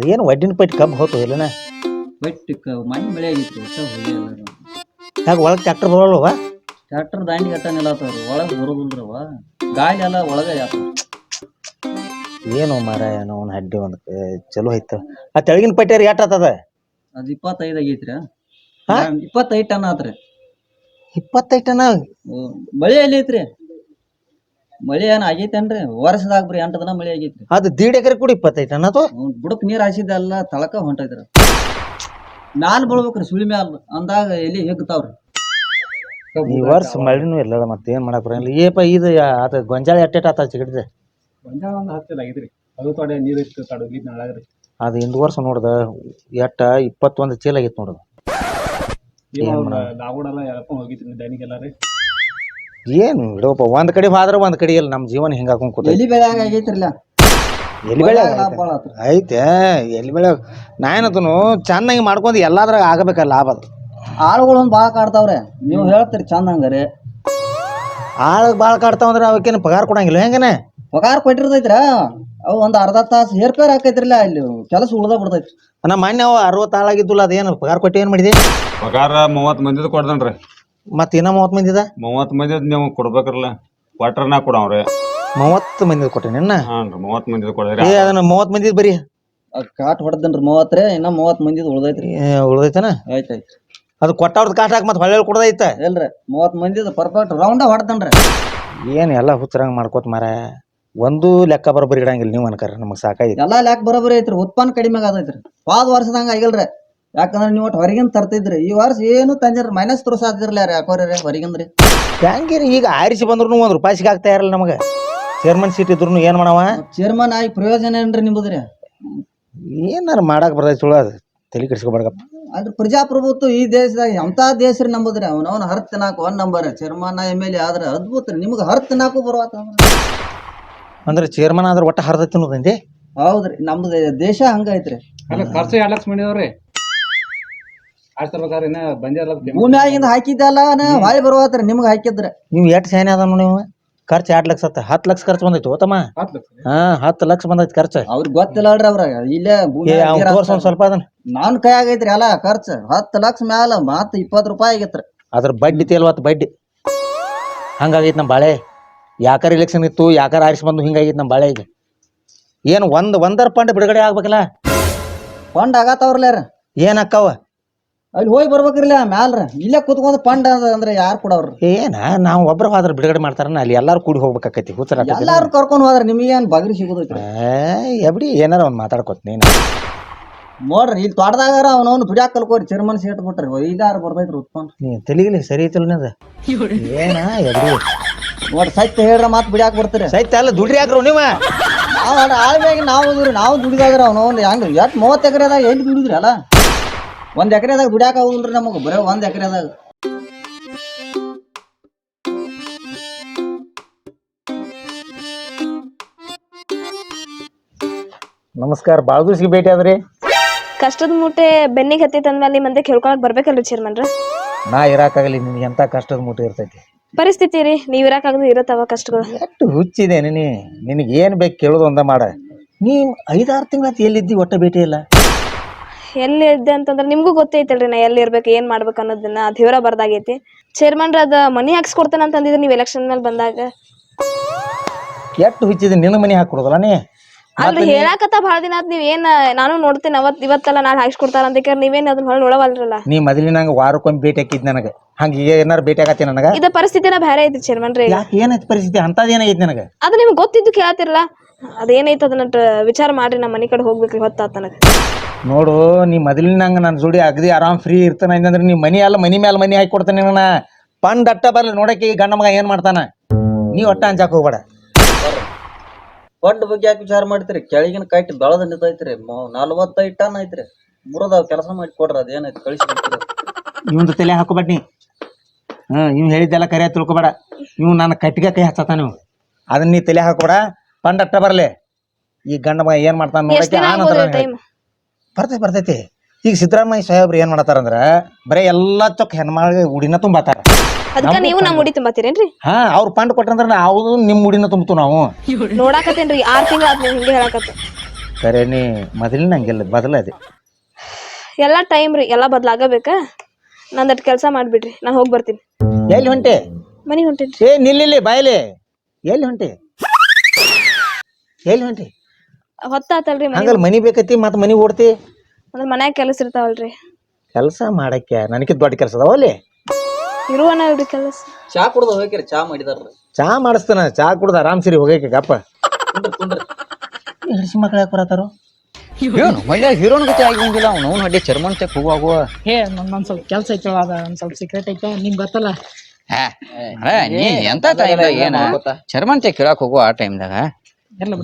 ಅದೇನು ಒಡ್ಡಿನ ಪೈಟ್ ಕಬ್ಬು ಹೋತು ಇಲ್ಲನ? ಬಟ್ ಮಣ್ಣು ಬೆಳೆ ಆಗಿತ್ತು ಹೊಸ ಹೋಗಿ ಯಾಕೆ ಒಳಗೆ ಟ್ಯಾಕ್ಟರ್ ಬರೋಲ್ವ ಟ್ರ್ಯಾಕ್ಟರ್ ದಾಂಡಿ ಗಟ್ಟ ನಿಲ್ಲತ್ತವ್ರ ಒಳಗೆ ಬರೋದಿಲ್ರವ ಗಾಳಿ ಎಲ್ಲ ಒಳಗೆ ಯಾಕ? ಏನು ಮಾರ ಏನೋ ಒಂದು ಹಡ್ಡಿ ಒಂದು ಚಲೋ ಐತ. ಆ ತೆಳಗಿನ ಪೈಟ್ಯಾರ ಎಟ್ ಆತದ? ಅದು ಇಪ್ಪತ್ತೈದು ಆಗೈತ್ರಿ. ಹಾ? ಇಪ್ಪತ್ತೈದು ಟನ್ ಆತ್ರಿ. ಇಪ್ಪತ್ತೈದು ಟನ್? ಮಳೆ ಎಲ್ಲಿ ಐತ್ರಿ? ಮಳೆ ಏನ್ ಆಗೈತೇನ್ರಿ? ವರ್ಷದಾಗ ಬರೀ ಎಂಟು ದಿನ ಮಳೆ ಆಗೈತ್ರಿ. ಅದು ದೀಡ್ ಎಕರೆ ಕೂಡ ಇಪ್ಪತ್ತೈತೆ ಅದು? ಅವ್ನ್ ಬುಡಕ್ ನೀರ್ ಹಾಸಿದ ಎಲ್ಲ ತಳಕ ಹೊಂಟೈತ್ರಿ. ಮ್ಯಾಲ ಬೀಳ್ಬೇಕ್ರಿ ಸುಳಿ ಮ್ಯಾಲ ಅಂದಾಗ ಎಲ್ಲಿ ಹೆಗ್ತಾವ್ರಿ. ಈ ವರ್ಷ ಮಳಿನೂ ಇಲ್ಲದ ಮತ್ತೆ ಏನ್ ಮಾಡಕ್ ಬರಂಗಿಲ್ಲ. ಏಪ ಇದು ಅದ ಗೊಂಜಾಳ ಎಟ್ಟೆಟ್ ಆತ ಚಿಗಡಿದೆ ಗೊಂಜಾಳ ಒಂದು ಹತ್ತಿಲ್ಲ ಆಗಿದ್ರಿ. ಅದು ತೊಡೆ ನೀರು ಇತ್ತು ಕಡುಗಿ ನಾಳಾಗ್ರಿ ಅದು ಹಿಂದ್ ವರ್ಷ ನೋಡ್ದ ಎಟ್ಟ ಇಪ್ಪತ್ತೊಂದು ಚೀಲ ಆಗಿತ್ತು ನೋಡ್ದ. ಏನ್? ಲಾಗುಡೆಲ್ಲ ಎಳ್ಕೊಂಡ್ ಹೋಗಿತ್ರಿ ದನಿಗೆಲ್ಲ ರೀ. ಏನು? ಬಿಡಪ್ಪ ಒಂದ್ ಕಡೆ ಹೋದ್ರ ಒಂದ್ ಕಡೆ ಇಲ್ಲ ನಮ್ ಜೀವನ ಹಿಂಗ ಹಾಕೊಂಡ್ ಕೂತ ಎಲಿ ಬೆಳೆ ಆಗೈತ್ರಿಲ್ಲ? ಎಲ್ಲಿ ಬೆಳೆ ಲಾಭ ಐತೆ ಎಲ್ಲಿ ಬೆಳೆ ನಾ ಏನತನು ಚೆನ್ನಾಗಿ ಮಾಡ್ಕೊಂಡ್ ಎಲ್ಲಾದ್ರಾಗ ಆಗಬೇಕ ಲಾಭ ಅದು. ಆಳುಗಳು ಬಾಳ ಭಾಳ ಕಾಡ್ತಾವ್ರೆ. ನೀವು ಹೇಳ್ತೀರಿ ಚಂದ ಹಂಗಾರೆ. ಆಳ ಬಾಳ ಕಾಡ್ತಾವ ಅಂದ್ರೆ ಅವಕ್ಕೇನು ಪಗಾರ ಕೊಡಂಗಿಲ್ಲ ಹೆಂಗನೆ? ಪಗಾರ ಕೊಟ್ಟಿರ್ತೈತ್ರ. ಅವು ಒಂದ್ ಅರ್ಧ ತಾಸು ಹೇರ್ಪೇರ್ ಹಾಕೈತ್ರಲ್ಲ ಇಲ್ಲಿ ಕೆಲಸ ಉಳ್ದ ಬಿಡ್ತೈತಿ ನಮ್ಮ ಮಾನ್ಯ ಅವ ಅರವತ್ತು ಆಳಾಗಿದ್ದುಲ್ಲ ಅದೇನು ಪಗಾರ ಕೊಟ್ಟು ಏನ್ ಮಾಡಿದೆ? ಪಗಾರ ಮೂವತ್ತು ಮಂದಿದ್ ಕೊಡ್ದನ್ರಿ. ಮತ್ತ ಇನ್ನ ಮೂವತ್ ಮಂದಿದ? ಮೂವತ್ತು ಮಂದಿ ನೀವು ಕೊಡ್ಬೇಕ್ರಲ್ಲ. ಕ್ವಾರ್ಟರ್ ನಾ ಕೊಡವ್ರಿ ಮೂವತ್ತು ಮಂದಿ ಕೊಟ್ಟೆ ನಿನ್ನ ರೀ ಮೂವತ್ತು ಮಂದಿದ್ ಕೊಡ್ರಿ. ಏ ಅದನ್ನ ಮೂವತ್ ಮಂದಿ ಬರೀ. ಅದ್ ಕಾಟ್ ಹೊಡೆದನ್ರಿ ಮೂವತ್ತ್ರಿ ಇನ್ನ ಮೂವತ್ ಮಂದಿ ಉಳ್ದೈತ್ರಿ. ಉಳ್ದೈತನ? ಆಯ್ತಾಯ್ತು ಅದು ಕೊಟ್ಟವ್ರದ್ದು ಕಾಟ ಹಾಕಿ ಮತ್ತೆ ಹೊಳ್ಳೆ ಕೊಡದೈತ. ಇಲ್ರಿ ಮೂವತ್ ಮಂದಿದ್ ಪರ್ಫೆಕ್ಟ್ ರೌಂಡ ಹೊಡೆದನ್ರಿ ಏನ್ ಎಲ್ಲ ಹುಚ್ಚರಂಗ್ ಮಾಡ್ಕೋತ ಮಾರ ಒಂದು ಲೆಕ್ಕ ಬರೋಬ್ಬರಿ ಇಡಂಗಿಲ್ಲ ನೀವು ಅನ್ಕರ ನಮಗ್ ಸಾಕಾಗಿ ಎಲ್ಲಾ ಲೆಕ್ಕ ಬರೋಬರಿ ಐತ್ರಿ ಉತ್ಪನ್ನ ಕಡಿಮೆ ಆಗತೈತ್ರಿ ಪಾದ ವರ್ಷದಂಗ ಆಗಿಲ್ರಿ. ಯಾಕಂದ್ರ ನೀವು ಒಟ್ಟು ಹೊರಗಿಂದ ತರ್ತಿದ್ರಿ. ಈ ವರ್ಷ ಏನು ತಂದಿರ ಮೈನಸ್ ತೋರ್ಸ ಹಾಕಿರ್ಲಿ ಯಾರು ಯಾಕೋರಿ ಹೊರಗಿಂದ್ರಿ. ಹೆಂಗಿರಿ ಈಗ ಆರಿಸಿ ಬಂದ್ರು ಒಂದ್ ರೂಪಾಯಿ ಸಿಗಾಗ್ತಾ ಇರಲ್ಲ ನಮಗೆ. ಚೇರ್ಮನ್ ಸೀಟ್ ಇದ್ರು ಏನ್ ಮಾಡವ? ಚೇರ್ಮನ್ ಆಗಿ ಪ್ರಯೋಜನ ಏನ್ರಿ ನಿಮ್ಮದ್ರಿ ಏನಾರ ಮಾಡಕ್ ಬರ್ತೈತಿ ಸುಳ್ಳು ಅದು. ತಲೆ ಕೆಡಿಸ್ಕೊಬಾರ್ದಪ್ಪ. ಅಂದ್ರೆ ಪ್ರಜಾಪ್ರಭುತ್ವ ಈ ದೇಶದಾಗ ಎಂತ ದೇಶ ರೀ ನಂಬುದ್ರಿ ಅವನು ಹರ್ ತಿನ್ನಾಕ ಒಂದ್ number chairman M L A ಆದ್ರೆ ಅದ್ಭುತ ರೀ. ನಿಮ್ಗೆ ಹರ್ ತಿನ್ನಾಕು ಬರುವತ್ತ ಅಂದ್ರೆ ಚೇರ್ಮನ್ ಆದ್ರೆ ಒಟ್ಟ ಹರ್ದ ತಿನ್ನೋದಂತೆ ಹೌದ್ರಿ ನಮ್ದು ದೇಶ ಹಂಗೈತ್ರಿ. ಅಲ್ಲ ಖರ್ಚು ಎರಡ್ ಲಕ್ಷ ಮಾಡಿದವ್ರಿ ಭೂಮಿಯಾಗಿಂದ ಹಾಕಿದ್ದಲ್ಲ ಹೊಳಿ ಬರುವತ್ರ ನಿಮ್ಗೆ ಹಾಕಿದ್ರ. ನೀವು ಎಷ್ಟು ಸೇನೆ ಅದ ನೀವು ಖರ್ಚು ಎರಡು ಲಕ್ಷ ಹತ್ತ ಹತ್ತು ಲಕ್ಷ ಖರ್ಚು ಬಂದೈತಿ ಓತಮ್ಮ ಹತ್ತು ಲಕ್ಷ ಹಾ ಹತ್ತು ಲಕ್ಷ ಬಂದೈತಿ ಖರ್ಚು. ಅವ್ರಿಗೆ ಗೊತ್ತಿಲ್ಲ ಅಲ್ರಿ ಅವ್ರ ಇಲ್ಲೇ ಭೂಮಿ ಏ ಒಂದ್ ಸ್ವಲ್ಪ ಅದನ್ನ. ನಾನ್ ಕೈ ಆಗೈತ್ರಿ ಅಲ್ಲ ಖರ್ಚು ಹತ್ತು ಲಕ್ಷ ಮ್ಯಾಲ ಮತ್ತೆ ಇಪ್ಪತ್ತು ರೂಪಾಯಿ ಆಗೈತ್ರಿ. ಅದ್ರ ಬಡ್ಡಿ ತೇಲ್ವತ್ತು ಬಡ್ಡಿ. ಹಂಗಾಗೈತಿ ನಮ್ಮ ಬಾಳೆ. ಯಾಕಾರ ಇಲೆಕ್ಷನ್ ಇತ್ತು ಯಾಕಾರ ಆರಿಸಿ ಬಂದು ಹಿಂಗಾಗೈತಿ ನಮ್ಮ ಬಾಳೆ ಈಗ. ಏನು ಒಂದು ಒಂದರ ಫಂಡ್ ಬಿಡುಗಡೆ ಆಗ್ಬೇಕಲ್ಲ? ಫಂಡ್ ಆಗತ್ತವ್ರಲ್ಲ ಏನ್ ಅಕ್ಕವ? ಅಲ್ಲಿ ಹೋಗಿ ಬರ್ಬೇಕ್ರಿಲ್ಲ ಮ್ಯಾಲ್ರ. ಇಲ್ಲೇ ಕುತ್ಕೊಂಡ್ ಫಂಡ ಅಂದ್ರೆ ಯಾರು ಕೊಡವ್ರು ಏನ ನಾವು ಒಬ್ರು ಹೋದ್ರ ಬಿಡುಗಡೆ ಮಾಡ್ತಾರನ ಅಲ್ಲಿ ಎಲ್ಲಾರು ಕೂಡಿ ಹೋಗ್ಬೇಕಾಕೈತಿ ಹುಚ್ಚರ ಎಲ್ಲಾರು ಕರ್ಕೊಂಡ್ ಹೋದ್ರ ನಿಮಗೇನ್ ಬಗ್ರಿ ಸಿಗುದೈತ್ರಿ ಎಬ್ಡಿ ಏನಾರ ಒಂದ್ ಮಾತಾಡ್ಕೊತ ನೀನು. ನೋಡ್ರಿ ಇಲ್ಲಿ ತೋಟದಾಗಾರ ಅವನವ್ನು ಬಿಡ್ಯಾಕ ಕಲ್ಕೋರಿ ಚರ್ಮನ್ ಸೇಟ್ ಬಿಟ್ರಿ ಐದಾರು ಬರ್ತೈತ್ರಿ ಉತ್ಪನ್ನ ನೀ ತಲಿಗಿಲಿ ಸರಿ ಐತಲ್ಲ ಅದ ಏನ ಎಬ್ಡಿ? ನೋಡ್ರಿ ಸತ್ಯ ಹೇಳ್ರ ಮಾತ್ ಬಿಡ್ಯಾಕ ಬರ್ತೀರಿ. ಸೈತ ಅಲ್ಲ ದುಡ್ರಿ ಹಾಕ್ರು ನೀವ? ನಾವು ಆಳ್ಮ್ಯಾಗ ನಾವು ನಾವು ದುಡಿದಾಗ್ರ ಅವನು ಹೆಂಗ್ ಎಟ್ ಮೂವತ್ತು ಎಕರೆದಾಗ ಎಲ್ಲಿ ದುಡಿದ್ರಿ ಅಲ್ಲ? ಒಂದ್ ಎಕರೆದಾಗ ದುಡ್ಯಾಕ ಆಗುದಿಲ್ರಿ ನಮಗ? ಬರೋ ಒಂದ್ ಎಕರೆದಾಗ. ನಮಸ್ಕಾರ ದಿವ್ಸಿಗೆ ಭೇಟಿ ಆದ್ರಿ? ಕಷ್ಟದ ಮೂಟೆ ಬೆನ್ನಿಗೆ ಹತ್ತಿ ಅಂದ್ಮೇಲೆ ನಿಮ್ಮ ಮಂದಿ ಕೇಳ್ಕೊಳಕ್ ಬರ್ಬೇಕಲ್ರಿ ಚೇರ್ಮನ್ರ ನಾ ಇರಾಕಾಗಲಿ ನಿನ್ಗೆ ಎಂತ ಕಷ್ಟದ ಮೂಟೆ ಇರ್ತೈತಿ? ಪರಿಸ್ಥಿತಿ ರೀ ನೀವ್ ಇರಾಕಾಗದು ಇರತ್ತವ ಕಷ್ಟಗಳು. ಎಷ್ಟು ಹುಚ್ಚಿದೆ ನೀ? ನಿನಗೆ ಏನು ಬೇಕು ಕೇಳೋದು ಒಂದ ಮಾಡ. ನೀ ಐದಾರು ತಿಂಗಳ ಎಲ್ಲಿದ್ದಿ ಒಟ್ಟ ಭೇಟಿ ಇಲ್ಲ? ಎಲ್ಲಿ ಇದ್ದೆ ಅಂತಂದ್ರೆ ನಿಮ್ಗೂ ಗೊತ್ತೈತಲ್ರಿ ನಾ ಎಲ್ಲಿ ಇರ್ಬೇಕು ಏನ್ ಮಾಡ್ಬೇಕು ಅನ್ನೋದನ್ನ ಅದ್ ವಿವರ ಬರ್ದಾಗೈತಿ. ಚೇರ್ಮನ್ರ ಅದ ಮನಿ ಹಾಕ್ಸ್ಕೊಡ್ತೇನೆ ಅಂತ ಅಂದಿದ್ರಿ ನೀವು ಎಲೆಕ್ಷನ್ ಮೇಲೆ ಬಂದಾಗ. ಎಷ್ಟು ಹುಚ್ಚಿದೆ ನಿನ್ನ ಮನೆ ಹಾಕೊಡೋದಲ್ಲ ನೀ? ಅಲ್ರಿ ಹೇಳಾಕತ್ತ ಭಾಳ ದಿನ ಆತ್ ನೀವ್ ಏನ್ ನಾನು ನೋಡ್ತೇನೆ ಅವತ್ ಇವತ್ತಲ್ಲ ನಾಳೆ ಹಾಕ್ಸ್ಕೊಡ್ತಾರ ಅಂತ ಕೇಳಿ ನೀವೇನ್ ಅದನ್ನ ಹೊಳ್ ನೋಡವಲ್ರಲ್ಲ. ನೀ ಮೊದಲಿನಂಗ ವಾರಕ್ಕೊಮ್ಮೆ ಭೇಟಿ ಹಾಕಿದ್ ನನಗ. ಹಂಗ ಈಗ ಏನಾರ ಭೇಟಿ ಆಗತ್ತಿ ನನಗ? ಇದ ಪರಿಸ್ಥಿತಿನ ಬೇರೆ ಐತಿ ಚೇರ್ಮನ್ರಿ ಯಾಕೆ ಏನೈತಿ ಪರಿಸ್ಥಿತಿ? ಅಂತದ್ ಏನಾಗೈತಿ ನನಗ? ಅದು ನಿಮ್ಗೆ ಗೊತ್ತಿದ್ದು ಕೇಳತ್ತಿರಲ್ಲ ಅದೇನೈತೆ ಅದನ್ನ ಟ- ವಿಚಾರ ಮಾಡ್ರಿ ನಮ್ಮ ಮನಿ ಕಡೆ ಹೋಗ್ಬೇಕ್ರಿ ಹೊತ್ತಾತ ನನಗ. ನೋಡು ನೀ ಮೊದಲಿನಂಗ ನನ್ನ ಜೋಡಿ ಅಗದಿ ಆರಾಮ್ ಫ್ರೀ ಇರ್ತಾನ ಅಂದ್ರೆ ನೀ ಮನಿ ಅಲ್ಲ ಮನಿ ಮ್ಯಾಲ ಮನಿ ಹಾಕಿ ಕೊಡ್ತಾನೆ ನನ್ನ ಪಂಡ್ ಅಟ್ಟ ಬರ್ಲಿ ನೋಡಕ್ಕೆ ಈ ಗಂಡ ಮಗ ಏನ್ ಮಾಡ್ತಾನ? ನೀ ಒಟ್ಟ ಅಂಜಾಕ್ ಹೋಗ್ಬೇಡ. ಫಂಡ್ ಬಗ್ಗೆ ಯಾಕೆ ವಿಚಾರ ಮಾಡ್ತೀರಿ? ಕೆಳಗಿನ ಕೈಟ್ ಬೆಳದ ನಿಂತೈತ್ರಿ ನಲ್ವತ್ತೈದು ಟನ್ ಐತ್ರಿ. ಮುರದಾವ್ ಕೆಲಸ ಮಾಡಿ ಕೊಡ್ರಿ ಅದೇನೈತಿ ಕಳಿಸಿ ಇವಂದು ತಲೆ ಹಾಕೋಬೇಡ ನೀ. ಹ್ಮ್ ಇವ್ ಹೇಳಿದ್ದೆಲ್ಲ ಕರೆ ತಿಳ್ಕೊಬೇಡ. ಇವ್ ನನ್ನ ಕಟ್ಟಿಗೆ ಕೈ ಹಚ್ಚತಾನ ನೀವು ಅದನ್ನ ನೀ ತಲೆ ಹಾಕೋಬೇಡ. ಪಂಡ್ ಅಟ್ಟ ಬರ್ಲಿ. ಈ ಗಂಡ ಮಗ ಏನ್ ಮಾಡ್ತಾನ ನೋಡಕ್ಕೆ ಆ ನಂತರ ಬರ್ತೈತಿ ಬರ್ತೈತಿ. ಈಗ ಸಿದ್ದರಾಮಯ್ಯ ಸಾಹೇಬ್ರು ಏನ್ ಮಾಡತಾರಂದ್ರ ಬರೇ ಎಲ್ಲಾ ಚೊಕ್ ಹೆಣ್ಮಗಳಿಗೆ ಉಡಿನ ತುಂಬಾತಾರ. ಅದಕ್ಕ ನೀವು ನಮ್ಮ ಮುಡಿ ತುಂಬಾತೀರೇನ್ರಿ? ಹಾ ಅವ್ರ ಪಂಡ್ ಕೊಟ್ರಂದ್ರ ನಾವು ನಿಮ್ ಉಡಿನ ತುಂಬ್ತು ನಾವು. ನೋಡಾಕತ್ತೇನ್ರಿ ಆರ್ ತಿಂಗಳ ಆದ್ಮೇಲೆ ಹಿಂಗೆ ಹೇಳಾಕತ್ತ. ಕರೆ ನೀ ಮೊದಲಿನ ಹಂಗಿಲ್ಲ ಬದಲದೆ ಎಲ್ಲ ಟೈಮ್ ರೀ ಎಲ್ಲ ಬದಲಾಗಬೇಕ ನಂದಟ್ ಕೆಲಸ ಮಾಡ್ಬಿಡ್ರಿ ನಾ ಹೋಗಿ ಬರ್ತೀನಿ. ಎಲ್ಲಿ ಹೊಂಟೆ? ಮನೆಗೆ ಹೊಂಟೇನ್ರಿ. ಏ ನಿಲ್ಲಿಲ್ಲಿ ಬಾಯ್ಲಿ. ಎಲ್ಲಿ ಹೊಂಟೆ? ಎಲ್ಲಿ ಹೊಂಟಿ? ಹೊತ್ತಾತಲ್ರಿ ಮನೆ. ಹಂಗಲ್ಲ ಮನಿ ಬೇಕೈತಿ ಮತ್ತೆ ಮನಿ ಓಡ್ತಿ? ಅಂದ್ರೆ ಮನ್ಯಾಗ ಕೆಲಸ ಇರ್ತಾವಲ್ರಿ. ಕೆಲಸ ಮಾಡಕ್ಕೆ ನನಗೆ ದೊಡ್ಡ ಕೆಲಸ ಅದಾವ ಅಲ್ಲಿ? ಇರುವನ ಇವ್ರಿ ಕೆಲಸ. ಚಾ ಕುಡ್ದು ಹೋಗಿರಿ ಚಾ ಮಾಡಿದಾರ ಚಾ ಮಾಡಿಸ್ತಾನ ಚಾ ಕುಡ್ದ ಆರಾಮ್ ಸಿರಿ ಹೋಗಕ್ಕೆ ಗಪ್ಪ ಹಿಡಿಸಿ ಮಕ್ಳು ಯಾಕೆ ಬರತ್ತಾರು? ಏನು ಮೈಯ ಹೀರೋನ್ ಗತಿ ಆಗಿಲ್ಲ ಅವ್ನು ಅವ್ನು ಅಡ್ಡಿ ಚರ್ಮನ್ ತೆಕ್ ಹೋಗುವ ಹೇ ನಂದೊಂದ್ ಸ್ವಲ್ಪ ಕೆಲಸ ಐತಲ್ಲ ಅದ ಒಂದು ಸ್ವಲ್ಪ ಸೀಕ್ರೆಟ್ ಐತ ನಿಮ್ ಗೊತ್ತಲ್ಲ. ನೀ ಎಂತ ತಾಯಿಲ್ಲ ಏನ? ಚರ್ಮನ್ ತೆಕ್ ಕೇಳಕ್ ಹೋಗುವ ಆ ಟೈಮ್ದಾಗ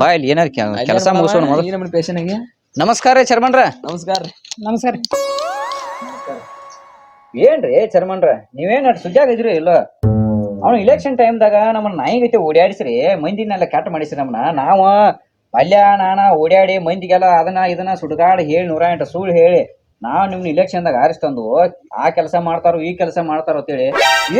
ಬಾ ಇಲ್ಲಿ ಏನಾರ ಕೆಲಸ ಮುಗಿಸೋಣ ಮೊದಲು ನಮಸ್ಕಾರ ರೀ ಚರ್ಮನ್ರ. ನಮಸ್ಕಾರ ನಮಸ್ಕಾರ ಏನ್ರಿ ಚರ್ಮನ್ರ? ನೀವೇನ್ ಸುಜಾಗ ಇದ್ರಿ ಇಲ್ಲ? ಅವ್ನು ಇಲೆಕ್ಷನ್ ಟೈಮ್ದಾಗ ನಮ್ಮನ್ನ ನಾಯಿ ಗತಿ ಓಡಾಡಿಸ್ರಿ ಮಂದಿನೆಲ್ಲ ಕೆಟ್ಟ ಮಾಡಿಸ್ರಿ ನಮ್ಮನ್ನ ನಾವು ಪಲ್ಯ ನಾನ ಓಡಾಡಿ ಮಂದಿಗೆಲ್ಲ ಅದನ್ನ ಇದನ್ನ ಸುಡುಗಾಡ್ ಹೇಳಿ ನೂರ ಎಂಟು ಸುಳ್ಳು ಹೇಳಿ ನಾವ್ ನಿಮ್ನ ಇಲೆಕ್ಷನ್ದಾಗ ಆರಿಸ್ತಂದು ಆ ಕೆಲಸ ಮಾಡ್ತಾರೋ ಈ ಕೆಲಸ ಮಾಡ್ತಾರೋ ಅಂತೇಳಿ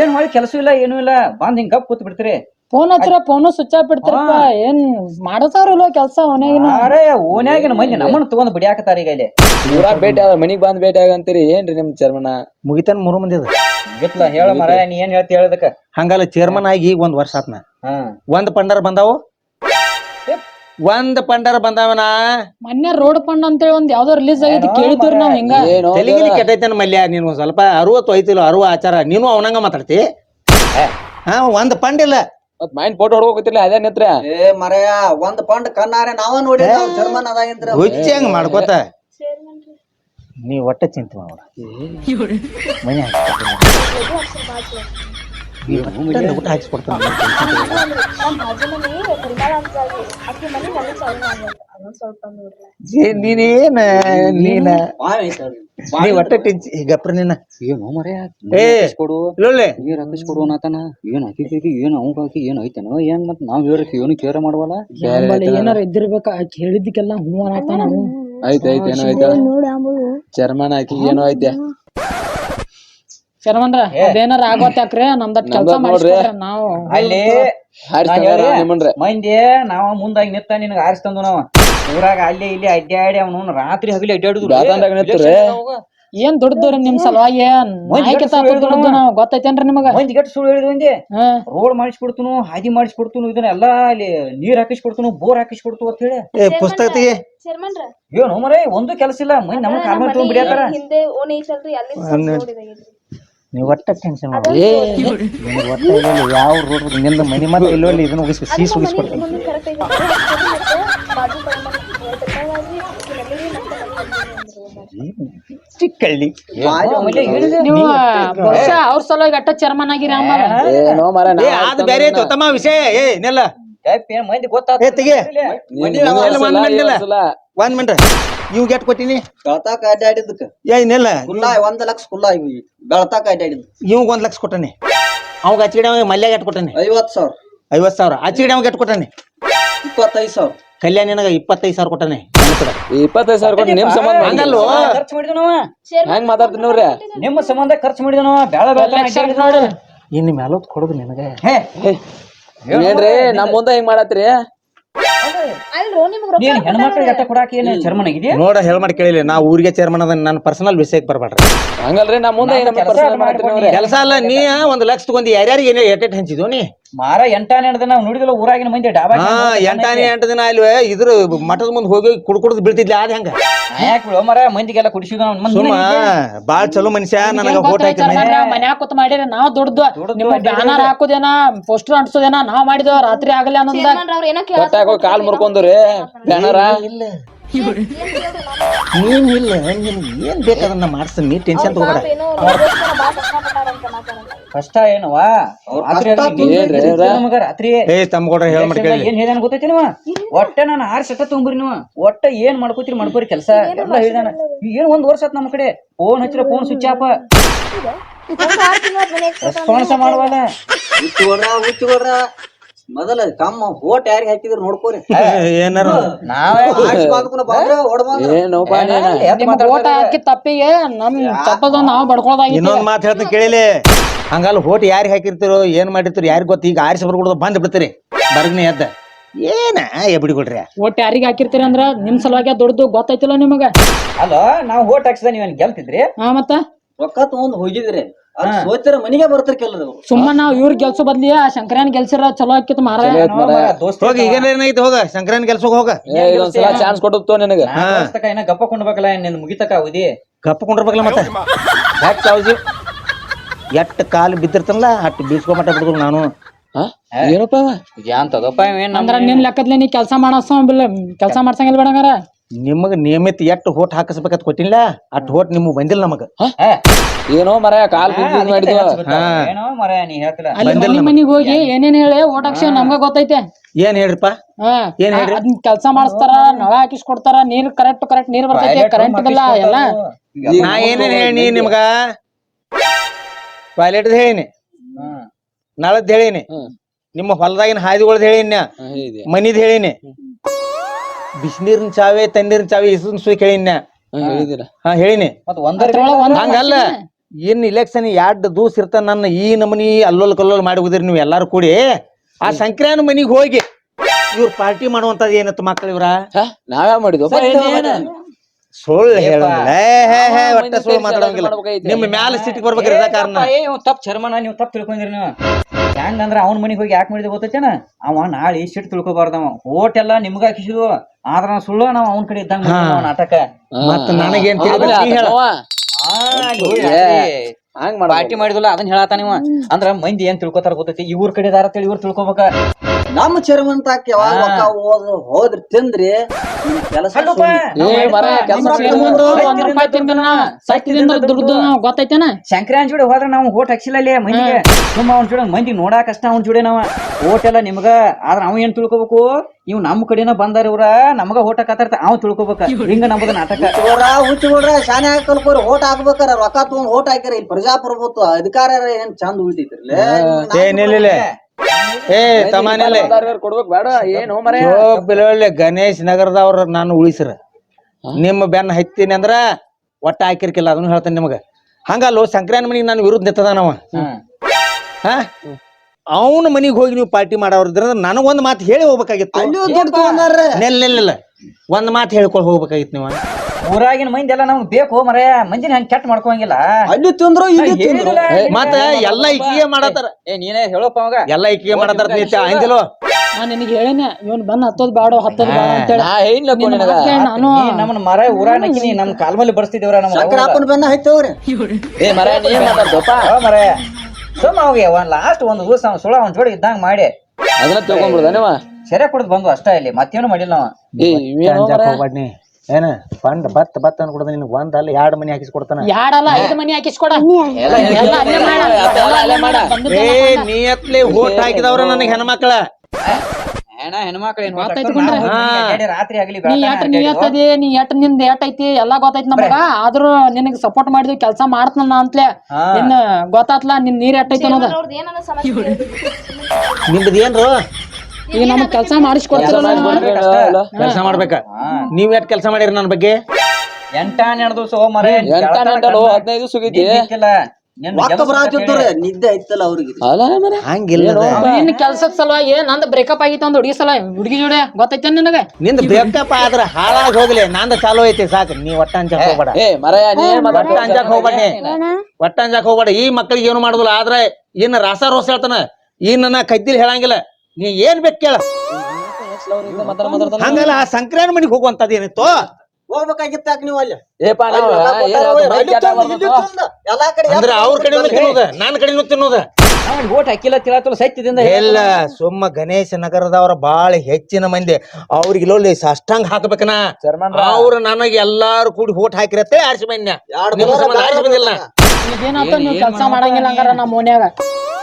ಏನ್ ಮಾಡಿ ಕೆಲಸ ಇಲ್ಲ ಏನೂ ಇಲ್ಲ ಬಂದ್ ಹಿಂಗ ಕಪ್ ಕೂತ್ ಬಿಡ್ತೀರಿ. ಫೋನ್ ಹತ್ರ ಫೋನು ಸ್ವಿಚ್ ಆಫ್ ಬಿಡ್ತಾರಪ್ಪ. ಏನ್ ಮಾಡತಾರ ಇಲ್ವೋ ಕೆಲ್ಸ ಓನ್ಯಾಗಿನ ಅರೆ ಓನ್ಯಾಗಿನ ಮಂದಿ ನಮ್ಮನ್ನ ತಗೊಂಡ್ ಬಿಡಿಯಾಕತ್ತಾರ ಈಗ ಇಲ್ಲಿ. ಊರ ಭೇಟಿ ಆದ ಮನಿಗ್ ಬಂದ್ ಭೇಟಿ ಆಗಂತೀರಿ ಏನ್ರಿ ನಿಮ್ ಚರ್ಮನ ಮುಗಿತಾನ ಮೂರು ಮಂದಿ ಅದ. ಹೇಳ ಮರ ನೀ ಏನ್ ಹೇಳ್ತಿ ಹೇಳದಕ್ಕ? ಹಂಗಲ್ಲ ಚೇರ್ಮನ್ ಆಗಿ ಈಗ ಒಂದ್ ವರ್ಷ ಆತ್ನ. ಒಂದ್ ಪಂಡರ್ ಬಂದಾವು? ಒಂದ್ ಪಂಡರ್ ಬಂದಾವನ? ಮೊನ್ನೆ ರೋಡ್ ಫಂಡ್ ಅಂತೇಳಿ ಒಂದ್ ಯಾವ್ದೋ ರಿಲೀಸ್ ಆಗೈತಿ ಕೇಳಿದ್ವಿ ನಾವ್ ಹಿಂಗ. ತೆಲಿಗಿಲಿ ಕೆಟ್ಟೈತನ ಮಲ್ಯ ನೀನು ಸ್ವಲ್ಪ ಅರುವತ್ತು ಐತಿಲ್ಲ ಅರುವ ಆಚಾರ. ನೀನು ಅವನಂಗ ಮಾತಾಡ್ತಿ? ಹಾ ಒಂದ್ ಪಂಡ್ ಇಲ್ಲ. ಮತ್ ಮೈಂಡ್ ಫೋಟೋ ಹೊಡ್ಕೋತಿರ್ಲಿ ಅದೇ ನಿತ್ರ ಏ ಮರಯ ಒಂದ್ ಪಂಡ್ ಕಣ್ಣಾರೆ ನಾವ ನೋಡಿ ಜರ್ಮನ್ ಅದಾಗಿಂದ್ರ ಹುಚ್ಚಿ ಹೆಂಗ್ ಮಾಡ್ಕೋತ ನೀ ಒಟ್ಟ ಚಿಂತೆ ಮಾಡ ಮನೆ. ಊಟ ಹಾಕ್ಸ್ಕೊಡ್ತಾನೆ. ನೀನೇನ ನೀನ ನೀ ಒಟ್ಟ ಗಪ್ರ ಏನು ಮರಯ ಏ ಕೊಡು ಇಲ್ಲೊಳ್ಳೆ ನೀರ್ ಹಾಕಿಸ್ಕೊಡು. ಅನ್ನತಾನ ಏನ್ ಹಾಕಿ ಏನ್ ಅವಂಗ ಹಾಕಿ ಏನ್ ಐತೇನೋ ಏನ್ ಮತ್ ನಾವ್ ಏನು ಕೇರ್ ಮಾಡವಲ್ಲ? ಏನಾರ ಇದ್ದಿರ್ಬೇಕ ಆಕಿ ಹೇಳಿದ್ದಕ್ಕೆಲ್ಲ ಆಯ್ತ ಏನೋ ಆಯ್ತಾ? ಚರ್ಮನ್ ಹಾಕಿ ಏನೋ ಐತೆ. ಶರ್ಮಂದ್ರ ಅದೇನಾರ ಆಗೋತ್ಯಾಕ್ರಿ ನಮ್ದ ಕೆಲ್ಸ ನೋಡ್ರಿ. ನಾವು ಅಲ್ಲಿ ನಿಮ್ಮನ್ರೆ ಮಂದಿ ನಾವ ಮುಂದಾಗಿ ನಿತ್ತ ನಿನಗ ಆರಿಸ್ತಂದು ನಾವ. ಊರಾಗ ಅಲ್ಲಿ ಇಲ್ಲಿ ಅಡ್ಡಾಡಿ ಅವನು ರಾತ್ರಿ ಹಗಲಿ ಅಡ್ಡಾಡುದು ಏನ್ ನಿಂತ್ರಿ? ಏನ್ ದುಡ್ದವ್ರಿ ನಿಮ್ ಸಲುವಾಗಿ ದುಡ್ದು ನಾವು ಗೊತ್ತೈತೇನ್ರಿ ನಿಮಗ? ಮಂದಿ ಗಟ್ಟ ಸುಳ್ಳು ಹೇಳಿದ್ವಿ ಮಂದಿ ಹಾ. ರೋಡ್ ಮಾಡಿಸ್ಕೊಡ್ತನು ಹಾದಿ ಮಾಡಿಸ್ಕೊಡ್ತನು ಇದನ್ನ ಎಲ್ಲಾ ಅಲ್ಲಿ ನೀರ್ ಹಾಕಿಸ್ಕೊಡ್ತನು ಬೋರ್ ಹಾಕಿಸ್ಕೊಡ್ತು ಅಂತ ಹೇಳಿ. ಏ ಪುಸ್ತಕ ತೆಗಿ. ಚೇರ್ಮನ್ರ ಏನು ಮರೇ ಒಂದು ಕೆಲಸ ಇಲ್ಲ. ಮಂದಿ ನಮ್ಮ ಕಾಲ್ ಮೇಲೆ ತಗೊಂಡ್ ಬಿಡ್ಯಾತಾರ. ಹಿಂದೆ ಓನೇ ಐತಲ್ರಿ ಅಲ್ಲಿ ಸ್ವಲ್ಪ road ಇದಾಗೈತ್ರಿ. ನೀ ಒಟ್ಟ ಟೆನ್ಷನ್ ಮಾಡಿ ಒಟ್ಟ ಇಲ್ಲ ಯಾವ ರೋಡ್ನಿಂದ ಮನಿ ಮಾತ್ರ ಇಲ್ಲೊಲ್ಲಿ ಇದನ್ನ ಉಗಿಸ್ ಸೀಸ್. ಚಿಕ್ಕಳ್ಳಿ. ನೀವು ಬಹುಶಃ ಅವ್ರ ಸಲುವಾಗಿ ಅಟ್ಟ ಚರ್ಮನ್ ಆಗಿರಿ ಆಮೇಲೆ ಏನೋ ಮರ ಏ ಅದು ಬೇರೆ ಉತ್ತಮ ತಮ್ಮ ವಿಷಯ. ಏ ನೆಲ್ಲ ಮಂದಿ ಗೊತ್ತಾತ ಏ ತೆಗಿ. ಒಂದ್ ಮಿನಿಟ್ ಇವ್ ಗೆಟ್ ಕೊಟ್ಟಿನಿ? ಬೆಳತಾಕ ಅಡ್ಡಾಡಿದ್ದಕ್ಕ ಏ ನೆಲ್ಲ ಕುಲ್ಲಾ ಒಂದ್ ಲಕ್ಷ ಕುಲ್ಲಾ ಇವ್. ಬೆಳತಾಕ ಅಡ್ಡಾಡಿದ್ ಇವ್ ಒಂದ್ ಲಕ್ಷ ಕೊಟ್ಟನಿ. ಅವಾಗ ಹಚ್ಚಿಡಿ ಅವ ಮಲ್ಯಾಗ ಎಟ್ ಕೊಟ್ಟಾನೆ? ಐವತ್ ಸಾವಿರ. ಐವತ್ ಸಾವಿರ. ಹಚ್ಚಿಡಿ ಅವಾಗ ಎಟ್ ಕೊಟ್ಟಾನೆ? ಇಪ್ಪತ್ತೈದ್ ಸಾವಿರ. ಕಲ್ಯಾಣ ನಿನಗ ಇಪ್ಪತ್ತೈದು ಸಾವಿರ ಕೊಟ್ಟನೆ. ಇಪ್ಪತ್ತೈದು ಸಾವಿರ ಕೊಟ್ಟು ನಿಮ್ ಸಂಬಂಧ. ಖರ್ಚು ಮಾಡಿದನವ ಹೆಂಗ್ ಮಾತಾಡ್ತೀನಿ ನೋಡ್ರಿ? ನಿಮ್ಮ ಸಂಬಂಧ ಖರ್ಚು ಮಾಡಿದ ನಾವ? ಬೆಳ ಬೆಳ ಇನ್ನು ಮ್ಯಾಲೋತ್ ಕೊಡೋದು ನಿನಗೆ. ಏನ್ರಿ ನಮ್ ಮುಂದ ಹಿಂಗ್ ಮಾಡತ್ರಿ ಅಲ್ರೋ ನಿಮ್ಗ್ ರೊಕ್ಕ ನೀನ್ ಹೆಣ್ಮಕ್ಳಿಗೆ ಅಟ್ಟ ಕೊಡಾಕ ಏನ್ ಚರ್ಮನ್ ಆಗಿದ್ಯಾ? ನೋಡ ಹೇಳ್ ಮಾಡಿ ಕೇಳಿಲ್ಲ ನಾ ಊರಿಗೆ ಚೇರ್ಮನ್ ಅದ ನನ್ನ ಪರ್ಸನಲ್ ವಿಷಯಕ್ಕೆ ಬರ್ಬೇಡ್ರಿ ಹಂಗಲ್ರಿ ನಮ್ ಮುಂದೆ ಕೆಲಸ ಅಲ್ಲ ನೀ ಒಂದ್ ಲಕ್ಷ ತಗೊಂಡಿ ಯಾರ್ಯಾರಿಗೆ ಏನೇ ಎಟ್ಟೆಟ್ ಹಂಚಿದ್ವು ನೀ? ಮಾರ ಎಂಟಾನೆ ಎಂಟು ದಿನ ನೋಡಿದಿಲ್ಲ ಊರಾಗಿನ ಮಂದಿ ಡಾಬಾ ಹಾ ಎಂಟಾನೆ ಎಂಟು ದಿನ ಅಲ್ವೇ ಇದ್ರ ಮಠದ ಮುಂದೆ ಹೋಗಿ ಕುಡ್ ಕುಡ್ದು ಬೀಳ್ತಿದ್ಲಿ ಅದ ಹೆಂಗ? ಯಾಕೆ ಬಿಡೋ ಮರ ಮಂದಿಗೆಲ್ಲ ಕುಡಿಸಿದ ಸುಮ್ಮ ಬಾಳ್ ಚಲೋ ಮನುಷ್ಯ ನನಗ ಓಟ್ ಹಾಕಿದ್ನೆ. ಮನ್ಯಾಗ ಕೂತ್ ಮಾಡಿರ ನಾವ್ ದೊಡ್ಡದು ನಿಮ್ಮ ಬ್ಯಾನರ್ ಹಾಕೋದೇನ ಪೋಸ್ಟರ್ ಅಂಟಿಸೋದೇನ ನಾವ್ ಮಾಡಿದ್ವ ರಾತ್ರಿ ಆಗಲ್ಲ ಅನ್ನೋದ ಕಾಲ್ ಮುರ್ಕೊಂಡ್ರಿ ಬ್ಯಾನರ. ಇಲ್ಲ. ನೀನ್ ಇಲ್ಲ ನಿನ್ ಏನ್ ಬೇಕಾದನ್ನ ಮಾಡ್ಸ್ತೀನಿ ನೀ ಟೆನ್ಷನ್ ತಗೋಬೇಡ. ಕಷ್ಟ ಏನವಾ ರಾತ್ರಿ ಏ ತಮ್ಮಗೌಡ್ರ ಹೇಳ ಮಾಡಿ ಕೇಳಿ. ಏನ್ ಹೇಳ್ದಾನ ಗೊತ್ತೈತಿ ನೀವ ಒಟ್ಟ ನಾನು ಆರ್ ಸೆಟ ತೊಗೊಂಬರಿ ನೀವು. ಒಟ್ಟ ಏನ್ ಮಾಡ್ಕೋತೀರಿ ಮಾಡ್ಕೋರಿ ಕೆಲಸ? ಎಲ್ಲ ಹೇಳ್ದಾನ ಏನ್ ಒಂದ್ ವರ್ಷ ಆತ್ ನಮ್ಮ ಕಡೆ. ಫೋನ್ ಹಚ್ಚಿರ ಫೋನ್ ಸ್ವಿಚ್ ಆಫ್ ಮನೆಗ್ ಮಾಡವಲ್ಲ? ಹುಚ್ಚುಗೊಡ್ರ ಹುಚ್ಚುಗೊಡ್ರ ಮೊದಲ ಕಮ್ಮ ಓಟ್ ಯಾರಿಗೆ ಹಾಕಿದ್ರು ನೋಡ್ಕೋರಿ. ಏನಾರ? ನಾವೇ ಓಟ ಹಾಕಿ ತಪ್ಪಿಗೆ ನಮ್ ತಪ್ಪದ ನಾವು ಬಡ್ಕೊಳ್ದಾಗ ಇನ್ನೊಂದ್ ಮಾತು ಹೇಳ್ತೀನಿ ಕೇಳಿಲಿ. ಹಂಗಲ್ಲ ಹೋಟ್ ಯಾರಿಗೆ ಹಾಕಿರ್ತೀರೋ ಏನ್ ಮಾಡಿರ್ತೀರೋ ಯಾರಿಗ್ ಗೊತ್ತ? ಈಗ ಆರಿಸಿ ಬರ್ಕೊಡೋದು ಬಂದ್ ಬಿಡ್ತೀರಿ. ಬರ್ಗ್ನಿ ಎದ್ದ. ಏನ? ಎಬಿಡಿ ಕೊಡ್ರಿ. ಹೋಟ್ ಯಾರಿಗೆ ಹಾಕಿರ್ತೀರಿ ಅಂದ್ರ ನಿಮ್ ಸಲುವಾಗಿ ದೊಡ್ಡದು ಗೊತ್ತಾಯ್ತಿಲ್ಲ ನಿಮಗ. ಅಲ್ಲ ನಾವು ಹೋಟ್ ಹಾಕ್ಸಿದ ನೀವೇನ್ ಗೆಲ್ತಿದ್ರಿ? ಹಾ ಮತ್ತ? ರೊಕ್ಕ ತಗೊಂಡ್ ಹೋಗಿದ್ರಿ. ಸೋತಿರ ಮನಿಗೆ ಬರ್ತಾರ ಕೆಲವರು ಸುಮ್ಮ ನಾವ್ ಇವ್ರ ಗೆಲ್ಸೋ ಬದ್ಲಿ ಆ ಶಂಕರನ್ ಗೆಲ್ಸಿರ ಚಲೋ ಆಕಿತ್ತು ಮಾರ ದೋಸ್ತ ಹೋಗಿ ಈಗ ಏನಾಯ್ತು ಹೋಗ? ಶಂಕರನ್ ಕೆಲ್ಸಕ್ಕೆ ಹೋಗ? ಏ ಇದೊಂದ್ಸಲ ಚಾನ್ಸ್ ಕೊಟ್ಟು ನಿನಗ? ಇನ್ನ ಗಪ್ಪ ಕೊಂಡ್ಬೇಕಲ್ಲ ನಿನ್ ಮುಗಿತಕ ಅವಧಿ. ಗಪ್ಪ ಕೊಂಡಿರ್ಬೇಕಲ್ಲ ಮತ್ತೆ? ಯಾಕೆ ಚಾವ್ಜಿ? ಎಟ್ಟು ಕಾಲು ಬಿದ್ದಿರ್ತಲ್ಲ ಅಟ್ಟು ಬೀಸ್ಕೊಂಬಟ್ಟ ಬಿಡ್ದು ನಾನು? ಏನಪ್ಪ ಏನ್ ತಗೋಪ್ಪ ಏನ್ ಅಂದ್ರ ನಿನ್ ಲೆಕ್ಕದ್ಲೆ ನೀ ಕೆಲ್ಸ ಮಾಡಸ ಕೆಲ್ಸ ಮಾಡ್ಸಂಗಿಲ್ಲ ಬೇಡಂಗಾರ ನಿಮಗ ನಿಯಮಿತ ಎಷ್ಟು ಹೋಟ್ ಹಾಕಿಸ್ಬೇಕಂತ ಕೊಟ್ಟಿಲ್ಲ ಅಷ್ಟು ಹೋಟ್ ನಿಮ್ಗೆ ಬಂದಿಲ್ಲ ನಮಗ. ಏನೋ ಮರ ಕಾಲ್ ಬಿದ್ದು ಮಾಡಿದ್ವ. ಏನೋ ಮರ ನೀ ಹೇಳ್ತಿಲ್ಲ. ಅಲ್ಲಿ ಮನಿಗ್ ಹೋಗಿ ಏನೇನ್ ಹೇಳಿ ಓಟ್ ಹಾಕ್ಸಿ ನಮ್ಗ ಗೊತ್ತೈತೆ. ಏನ್ ಹೇಳ್ರಿಪ್ಪ? ಏನ್ ಹೇಳ್ರಿ? ಅದನ್ನ ಕೆಲಸ ಮಾಡಿಸ್ತಾರ ನಳ ಹಾಕಿಸ್ ಕೊಡ್ತಾರ ನೀರ್ ಕರೆಕ್ಟ್ ಕರೆಕ್ಟ್ ನೀರ್ ಬರ್ತೈತೆ ಕರೆಂಟ್ ಇಲ್ಲ ಎಲ್ಲ. ನಾ ಏನೇನ್ ಹೇಳಿ ನಿಮ್ಗ? ಟಾಯ್ಲೆಟ್ ಹೇಳಿನಿ. ನಳದ್ ಹೇಳಿನಿ. ನಿಮ್ಮ ಹೊಲದಾಗಿನ ಹಾದಿಗಳ್ದ ಹೇಳಿನ. ಮನಿದ್ ಹೇಳಿನಿ. ಬಿಸಿನೀರಿನ ಚಾವೆ ತಣ್ಣೀರಿನ ಚಾವೆ ಇಸನ್ ಸುಯ್ ಹೇಳಿನ ಹಾ, ಹೇಳಿದಿರ? ಹಾ ಹೇಳಿನಿ. ಒಂದರ ಅದ್ರೊಳಗ್ ಒಂದ್ ಹಂಗಲ್ಲ. ಇನ್ ಇಲೆಕ್ಷನ್ ಎರಡ್ ದೂಸ್ ಇರ್ತ ನನ್ನ ಈ ನಮನಿ ಅಲ್ಲೊಲ್ ಕಲ್ಲೋಲ್ ಮಾಡಿ ಹೋದಿರಿ ನೀವು ಎಲ್ಲಾರು ಕೂಡಿ. ಆ ಸಂಕ್ರಾಂತಿ ಮನಿಗ್ ಹೋಗಿ ಇವ್ರ ಪಾರ್ಟಿ ಮಾಡುವಂತದ್ ಏನತ್ತು ಮಕ್ಕಳು ಇವ್ರ? ಹಾ, ನಾವೇ ಮಾಡಿದ್ವಪ್ಪ ಏನ್ ಏನ್? ಸುಳ್ಳು ಹೇಳಿಲ್ಲ ಹೇಳಂಗಿಲ್ಲ ಏ, ಹೇ, ಹೇ, ಒಟ್ಟ ಸುಳ್ಳು ಮಾತಾಡಂಗಿಲ್ಲ. ನಿಮ್ಮ ಮ್ಯಾಲ ಸಿಟ್ಟಿಗೆ ಬರ್ಬೇಕ್ರಿ ಇದ ಕಾರಣ. ತಪ್ಪ ಚರ್ಮನ ನೀವು ತಪ್ಪು ತಿಳ್ಕೊಂಡಿರಿ ನೀವು. ಹೆಂಗಂದ್ರ ಅವ್ನ ಮನಿಗ್ ಹೋಗಿ ಯಾಕೆ ಮಾಡಿದ ಗೊತ್ತೈತೇನ? ಅವ ನಾಳೆ ಸಿಟ್ಟು ತಿಳ್ಕೊಬಾರ್ದವ ಓಟ್ ಎಲ್ಲ ನಿಮ್ಗ ಹಾಕಿಸಿದ್ವು. ಆದ್ರ ನಾವ್ ಸುಳ್ಳು ನಾವ್ ಅವನ್ ಕಡೆ ಇದ್ದಂಗ ನಾಟಕ. ಮತ್ತ. ನನಗೇನ್ ಹಂಗ್ ಪಾರ್ಟಿ. ಮಾಡಿದ್ವಲ್ಲ ಅದನ್ನ ಹೇಳತಾನ ಇವ. ಅಂದ್ರ ಮಂದಿ ಏನ್ ತಿಳ್ಕೊತಾರ ಗೊತ್ತೈತಿ? ಇವ್ರ ಕಡೆ ದಾರ ತಿಳಿ ಇವ್ರು ತಿಳ್ಕೊಬೇಕ. ನಮ್ಮ ಚರ್ಮಂತ ಯಾವಾಗ ಹೋದ್ ಹೋದ್ರಿ ತಿಂದ್ರಿ ಕೆಲಸ. ಗೊತ್ತೈತೇನ? ಶಂಕರಾನ್ ಜೋಡಿ ಹೋದ್ರ ನಾವು ಹೋಟ್ ಹಾಕ್ಸಿಲ್ಲ ಅಲ್ಲಿ ಮಂದಿಗೆ ಸುಮ್ಮ ಅವ್ನ ಜೋಡಿ ಮಂದಿ ನೋಡಾಕ ಅಷ್ಟ ಅವ್ನ ಜೋಡಿ ನಾವ. ಓಟ್ ಎಲ್ಲ ನಿಮ್ಗ ಆದ್ರ ಅವ್ ಏನ್ ತಿಳ್ಕೊಬೇಕು? ಇವ್ ನಮ್ ಕಡೆನ ಬಂದಾರ ಇವ್ರ ನಮಗ ಹೋಟ ಹಾಕತ್ತಾರ ಅವ್ ತಿಳ್ಕೊಬೇಕ. ಹಿಂಗ ನಮ್ದು ನಾಟಕ. ಹುಚ್ಚುಗೌಡ್ರ ಶಾನೆ ಹಾಕಿ ಕಲ್ಕೋರಿ ಓಟ್ ಹಾಕ್ಬೇಕಾರ ರೊಕ್ಕ ತಗೊಂಡ್ ಓಟ್ ಹಾಕಿರ ಇಲ್ಲಿ ಪ್ರಜಾಪ್ರಭುತ್ವ ಅಧಿಕಾರ ಏನ್ ಚಂದ ಉಳಿತೈತ್ರಿಲ್ಲ ಏ ತಮಾನಿಲ್ಲ ಕೊಡ್ಬೇಕು ಬೇಡ ಏನು ಮರ? ಗಣೇಶ್ ನಗರದವ್ರ ನಾನು ಉಳಿಸ್ರ. ನಿಮ್ಮ ಬೆನ್ನ ಹತ್ತೀನಿ ಅಂದ್ರ ಒಟ್ಟ ಹಾಕಿರ್ಕಿಲ್ಲ ಅದನ್ನು ಹೇಳ್ತೇನೆ ನಿಮಗ. ಹಂಗಲ್ಲೋ ಸಂಕ್ರಾಂತಿ ಮನಿಗೆ ನಾನು ವಿರುದ್ಧ ನಿಂತದಾನವ ಹಾ. ಅವನ ಮನಿಗೆ ಹೋಗಿ ನೀವು ಪಾರ್ಟಿ ಮಾಡೋರಿದ್ರ ನನಗೊಂದ್ ಮಾತು ಹೇಳಿ ಹೋಗ್ಬೇಕಾಗಿತ್ತು. ನೆಲ್ಲ ಒಂದ್ ಮಾತು ಹೇಳ್ಕೊಳ್ ಹೋಗ್ಬೇಕಾಗಿತ್ತು ನೀವು. ಊರಾಗಿನ ಮಂದಿ ಎಲ್ಲ ನಮ್ಗೆ ಬೇಕು ಮರ ಮಂದಿನ ಹಂಗ ಕೆಟ್ಟ ಮಾಡ್ಕೋಂಗಿಲ್ಲ ಅಲ್ಲಿ ತಿಂದ್ರು ಇಲ್ಲಿ ತಿಂದ್ರು. ಮತ್ತ ಎಲ್ಲ ಇಕ್ಕಿಗೆ ಮಾಡತಾರ ಏ ನೀನೇ ಹೇಳಪ್ಪ ಅವಾಗ. ಎಲ್ಲ ಇಕ್ಕಿಗೆ ಮಾಡತಾರ ನೀ ಅಂದಿಲೋ? ನಾ ನಿನಗೆ ಹೇಳಿನ ಇವನ್ ಬಂದ್ ಹತ್ತೋದ್ ಬೇಡ ಹತ್ತೋದ್ ಬೇಡ ಅಂತೇಳಿ. ನಾ ಹೇಳಿಲ್ಲ ನಿನ್ನ ನಿನಗ ಮಾತ್ ನಾನು. ನೀ ನಮ್ಮನ್ನ ಮರ ಊರಾಗ ನಕ್ಕಿನಿ ನಮ್ ಕಾಲ್ ಮೇಲೆ ಬರ್ಸ್ತಿದೇವ್ರ ನಮ್ಮ ಶಂಕರಪ್ಪನ ಬೆನ್ನ ಹೈತವ್ರಿ ಏ ಮರ ನೀ ಏನ್ ಮಾತಾಡ್ತಪ್ಪ ಮರ. ಸುಮ್ಮ ಅವಾಗ ಒಂದ್ ಲಾಸ್ಟ್ ಒಂದ್ ದಿವಸ ಅವ್ನ ಸುಳ ಒಂದ್ ಜೋಡಿ ಇದ್ದಂಗ ಮಾಡಿ. ಅದನ್ನ ತಿಳ್ಕೊಂಡ್ಬಿಡ್ದ ನೀವ? ಸೆರೆ ಕುಡ್ದು ಬಂದು ಅಷ್ಟ ಇಲ್ಲಿ ಮತ್ತೇನು ಮಾಡಿಲ್ಲ ನಾವ್ ಏ ಇವೇನೋ ಮರ? ಹೋಗ್ಬಾಡ್ನಿ. ಏನ? ಫಂಡ್ ಬತ್ ಬತ್ ಅನ್ಕೊಡ್ದ ನಿನ್ ಒಂದ್ ಅಲ್ಲ ಎರಡ್ ಮನಿ ಹಾಕಿಸ್ಕೊಡ್ತಾನ. ಯಾಡಲ್ಲ ಐದು ಮನಿ ಹಾಕಿಸ್ಕೊಡ. ಏ ನೀಯತ್ಲೆ ಓಟ್ ಹಾಕಿದವ್ರ ನನಗೆ ಹೆಣ್ಮಕ್ಳ. ನೀ ಎಟ್ನಿಂದ ಎಟ್ ಐತಿ? ಎಲ್ಲಾ ಗೊತ್ತೈತಿ ನಮಗ. ಆದ್ರೂ ನಿನಗ್ ಸಪೋರ್ಟ್ ಮಾಡಿದ್ವಿ ಕೆಲಸ ಮಾಡ್ತನ ಅಂತ್ಲೆ. ನಿನ್ನ ಗೊತ್ತಾತ್ಲ ನಿನ್ ನೀರ್ ಎಟ್ ಐತಿ ಅನ್ನೋದ. ನಿಮ್ದು ಏನ್ರು? ಈಗ ನಮ್ಗೆ ಕೆಲಸ ಮಾಡಿಸ್ಕೊಡ್ತಿರಲ್ಲ ಕೆಲಸ ಮಾಡ್ಬೇಕ. ನೀವ್ ಯಾಕೆ ಕೆಲಸ ಮಾಡಿರಿ ನನ್ನ ಬಗ್ಗೆ? ಎಂಟಾನ್ ಎರಡು ದಿವಸ ಮರ ಹದಿನೈದು ನಿನ್ನ ಕೆಲ್ಸದ ಸಲುವಾಗಿ ನಂದ ಬ್ರೇಕಪ್ ಆಗಿತ್ತು ಒಂದು ಹುಡುಗಿ ಸಲ ಹುಡುಗಿ ಜೋಡಿ ಗೊತ್ತೈತೆ ನಿನಗೆ? ನಿಂದ ಬ್ರೇಕಪ್ ಆದ್ರೆ ಹಾಳಾಗಿ ಹೋಗ್ಲಿ ನಂದ ಚಾಲು ಐತಿ ಸಾಕು. ನೀ ಒಟ್ಟ ಅಂಜಾಕ್ ಹೋಗ್ಬೇಡ. ಒಟ್ಟ ಅಂಜಾಕ್ ಹೋಗ್ಬೇಡ ಒಟ್ಟ ಅಂಜಾಕ್ ಹೋಗ್ಬೇಡ. ಈ ಮಕ್ಕಳಿಗೆ ಏನು ಮಾಡುದಿಲ್ಲ ಆದ್ರೆ ಇನ್ನ ರಾಸ ರೋಸ ಹೇಳ್ತಾನ. ಈ ನನ್ನ ಕದ್ದಿಲ್ ಹೇಳಂಗಿಲ್ಲ. ನೀ ಏನ್ ಬೇಕು ಕೇಳ. ಹಂಗಲ್ಲ ಆ ಸಂಕ್ರಾಂತಿ ಮನೆಗೆ ಹೋಗುವಂತದ್ ಏನಿತ್ತು? ಹೋಗ್ಬೇಕಾಗಿತ್ತಾಕ ನೀವು ಅಲ್ಲಿ? ಏಪ ನಾವು ಎಲ್ಲಾ ಕಡೆ ಅಂದ್ರ ಅವ್ರ ಕಡೆನೂ ತಿನ್ನೋದ ನಾನ್ ಕಡೆನೂ ತಿನ್ನೋದ? ಓಟ್ ಹಾಕಿಲ್ಲ ತಿಳತ್ತಲ್ಲ ಸೈತ್ಯದಿಂದ ಎಲ್ಲ ಸುಮ್ಮ ಗಣೇಶ ನಗರದವ್ರ ಬಾಳ ಹೆಚ್ಚಿನ ಮಂದಿ. ಅವ್ರಿಗೆ ಇಲ್ಲೋಲಿ ಅಷ್ಟಂಗ್ ಹಾಕ್ಬೇಕನ? ಅವ್ರ ನನಗೆ ಎಲ್ಲಾರು ಕೂಡಿ ಓಟ್ ಹಾಕಿರತ್ತೆ ಆರ್ಸಿ ಬನ್ಯ ಆರ್ಸಿ ಬಂದಿಲ್ಲ. ಈಗೇನಾತ ನೀವ್ ಕೆಲ್ಸ ಮಾಡಂಗಿಲ್ಲ ಹಂಗಾರ ನಮ್ಮ ಮನ್ಯಾಗ.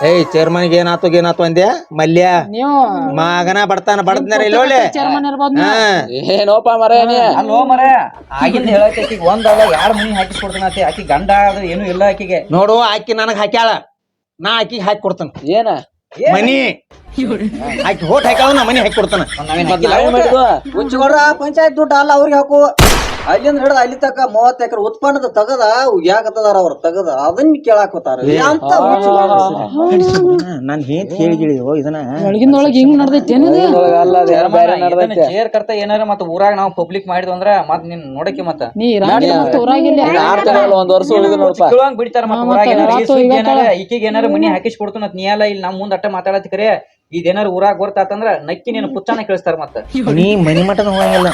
ಏಯ್ ಚೇರ್ಮನ್ಗೆ ಏನಾತು ಏನಾತು ಅಂದ್ಯ? ಮಲ್ಯ? ನೀವು ಮಗನ ಬಡ್ತಾನ ಬಡದ್ನಾರ ಇಲ್ಲೋಳೆ ಚೇರ್ಮನ್ ಇರ್ಬೋದು ಹಾ. ಏನೋಪ ಮರ ಅಲ್ಲೋ ಮರ ಆಗಿಂದ ಹೇಳತ್ತೆ ಆಕಿಗೆ ಒಂದಲ್ಲ ಯಾರ್ ಮನಿ ಹಾಕಿಸ್ಕೊಡ್ತಾನ ಆಕಿ? ಆಕಿ ಗಂಡ ಅದು ಏನು ಇಲ್ಲ ಆಕಿಗೆ. ನೋಡು ಆಕಿ ನನಗ್ ಹಾಕ್ಯಾಳ. ನಾ ಆಕಿಗೆ ಹಾಕಿ ಕೊಡ್ತಾನ. ಏನ? ಮನಿ. ಆಕಿ ಹೋಟ್ ಹಾಕ್ಯಾಳ ನಾ ಮನಿ ಹಾಕಿ ಕೊಡ್ತಾನ. ಪಂಚಾಯತ್ ದುಡ್ಡು ಅಲ್ಲ ಅವ್ರಿಗೆ ಹಾಕು. ಅಲ್ಲಿಂದ ಹಿಡಿದ ಅಲ್ಲಿ ತಕ ಮೂವತ್ತ ಎಕರೆ ಉತ್ಪನ್ನದ ತಗದ ಯಾಕತ್ತದಾರ ಅವ್ರ ತಗದ. ಅದನ್ನ ಕೇಳಾಕೋತಾರ ಅಂತ ನಾನು ಏನ್ ಹೇಳಿಗಿಳಿ ಇದನ್ನ. ಹಿಂಗ್ ನಡ್ದೈತಿ ಚೇರ್ ಕರ್ತ ಏನಾರ ಮತ್ತೆ ಊರಾಗ ನಾವು ಪಬ್ಲಿಕ್ ಮಾಡಿದ್ವಿ ಅಂದ್ರ ಮತ್ ನಿನ್ ನೋಡಕ್ಕೆ ಮತ್ತ. ನೀ ಒಂದ್ ವರ್ಷ ಉಳಿದ ಬಿಡ್ತಾರ ಮತ್ತ ಊರಾಗ ಮತ್ತೆ ಏನಾರ ಈಕಿಗೆ ಏನಾರ ಮನಿ ಹಾಕಿಸ್ ಕೊಡ್ತು ನೀ ಅಲ್ಲ ಇಲ್ಲಿ ನಮ್ ಮುಂದ ಅಟ್ಟ ಮಾತಾಡತಿ ಕರೆ. ಇದೇನಾರ ಊರಾಗ ಗೊತ್ತಾತಂದ್ರ ನಕ್ಕಿ ನೀನು ಪುಚ್ಚಾನ ಕೇಳಿಸ್ತಾರ ಮತ್ತ. ನೀ ಮನಿ ಮಟನ ಹೋಗಂಗಿಲ್ಲ.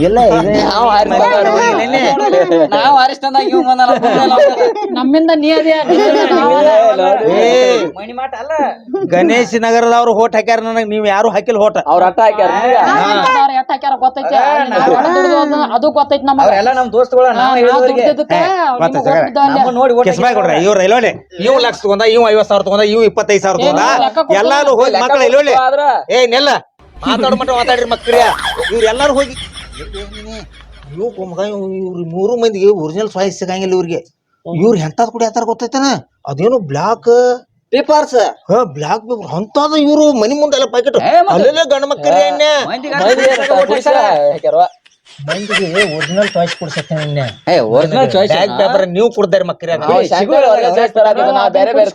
ಎಲ್ಲ ಇದೆ. ನಾವು ಇವ್ ನಮ್ಮಿಂದ ನೀ ಅದೇ ಮಾಟ ಅಲ್ಲ. ಗಣೇಶ್ ನಗರದವ್ರು ಹೋಟ್ ಹಾಕ್ಯಾರ ನನಗ್ ನೀವ್ ಯಾರು ಹಾಕಿಲ್ಲ ಹೋಟ. ಅವ್ರ ಅಟ್ಟ ಹಾಕ್ಯಾರ ನಿನಗ? ಎಟ್ ಹಾಕ್ಯಾರ ಗೊತ್ತೈತಿ? ನಾವ್ ಎಷ್ಟ್ ದುಡ್ದು ಅದ್ನ- ಅದು ಗೊತ್ತೈತಿ ನಮಗ. ಅವ್ರೆಲ್ಲ ನಮ್ ದೋಸ್ತಗಳ ನಾವ್ ಹೇಳಿದವ್ರಿಗೆ. ನಮ್ಮ ನೋಡಿ ಓಟ್ ಕೆಸ್ಬಾಯ್ ಕೊಡ್ರಿ ಇವ್ರ ರೈಲ್ವೆ ಇವ್ ಲಕ್ಷ ತಗೊಂಡ ಇವ್ ಐವತ್ ಸಾವಿರ ತಗೊಂಡ ಇವ್ ಇಪ್ಪತ್ತೈದು ಸಾವಿರ ತಗೊಂಡ. ಎಲ್ಲಾರು ಹೋಗಿ ಮಕ್ಕಳ ಇಲ್ಲೋಳೆ ಆದ್ರ? ಏ ನೆಲ್ಲ. ಮಾತಾಡ ಮಟ್ಟ ಮಾತಾಡ್ರಿ ಮಕ್ಕಳ. ಇವ್ರೆಲ್ಲಾರು ಹೋಗಿ ಇವ್ ಮಗ ಇವ್ರ ಮೂರು ಮಂದಿಗೆ ಒರಿಜಿನಲ್ ಸಾಯಿಸ್ ಸಿಗಂಗಿಲ್ಲ ಇವ್ರಿಗೆ. ಇವ್ರ ಎಂತದ್ ಯಾತಾರ ಗೊತ್ತೈತನ? ಅದೇನು ಬ್ಲಾಕ್ ಪೇಪರ್ಸ್ ಹ ಬ್ಲಾಕ್ ಪೇಪರ್ ಅಂತಾದ ಇವ್ರು ಮನಿ ಮುಂದೆಲ್ಲ ಪ್ಯಾಕೆಟ್ ಏ, ಅಲ್ಲೇ ಅಲ್ಲೆಲ್ಲ ಗಂಡ ಮಕ್ಕಳ ಮಂದಿಗೆ. ಒರಿಜಿನಲ್ ಚಾಯ್ಸ್ ಕೊಡ್ಸತ್ತೇನೆ ಏ ಒರಿಜಿನಲ್ ಬ್ಯಾಗ್ ಪೇಪರ್ ನೀವು ಬೇರೆ ಬೇರೆ.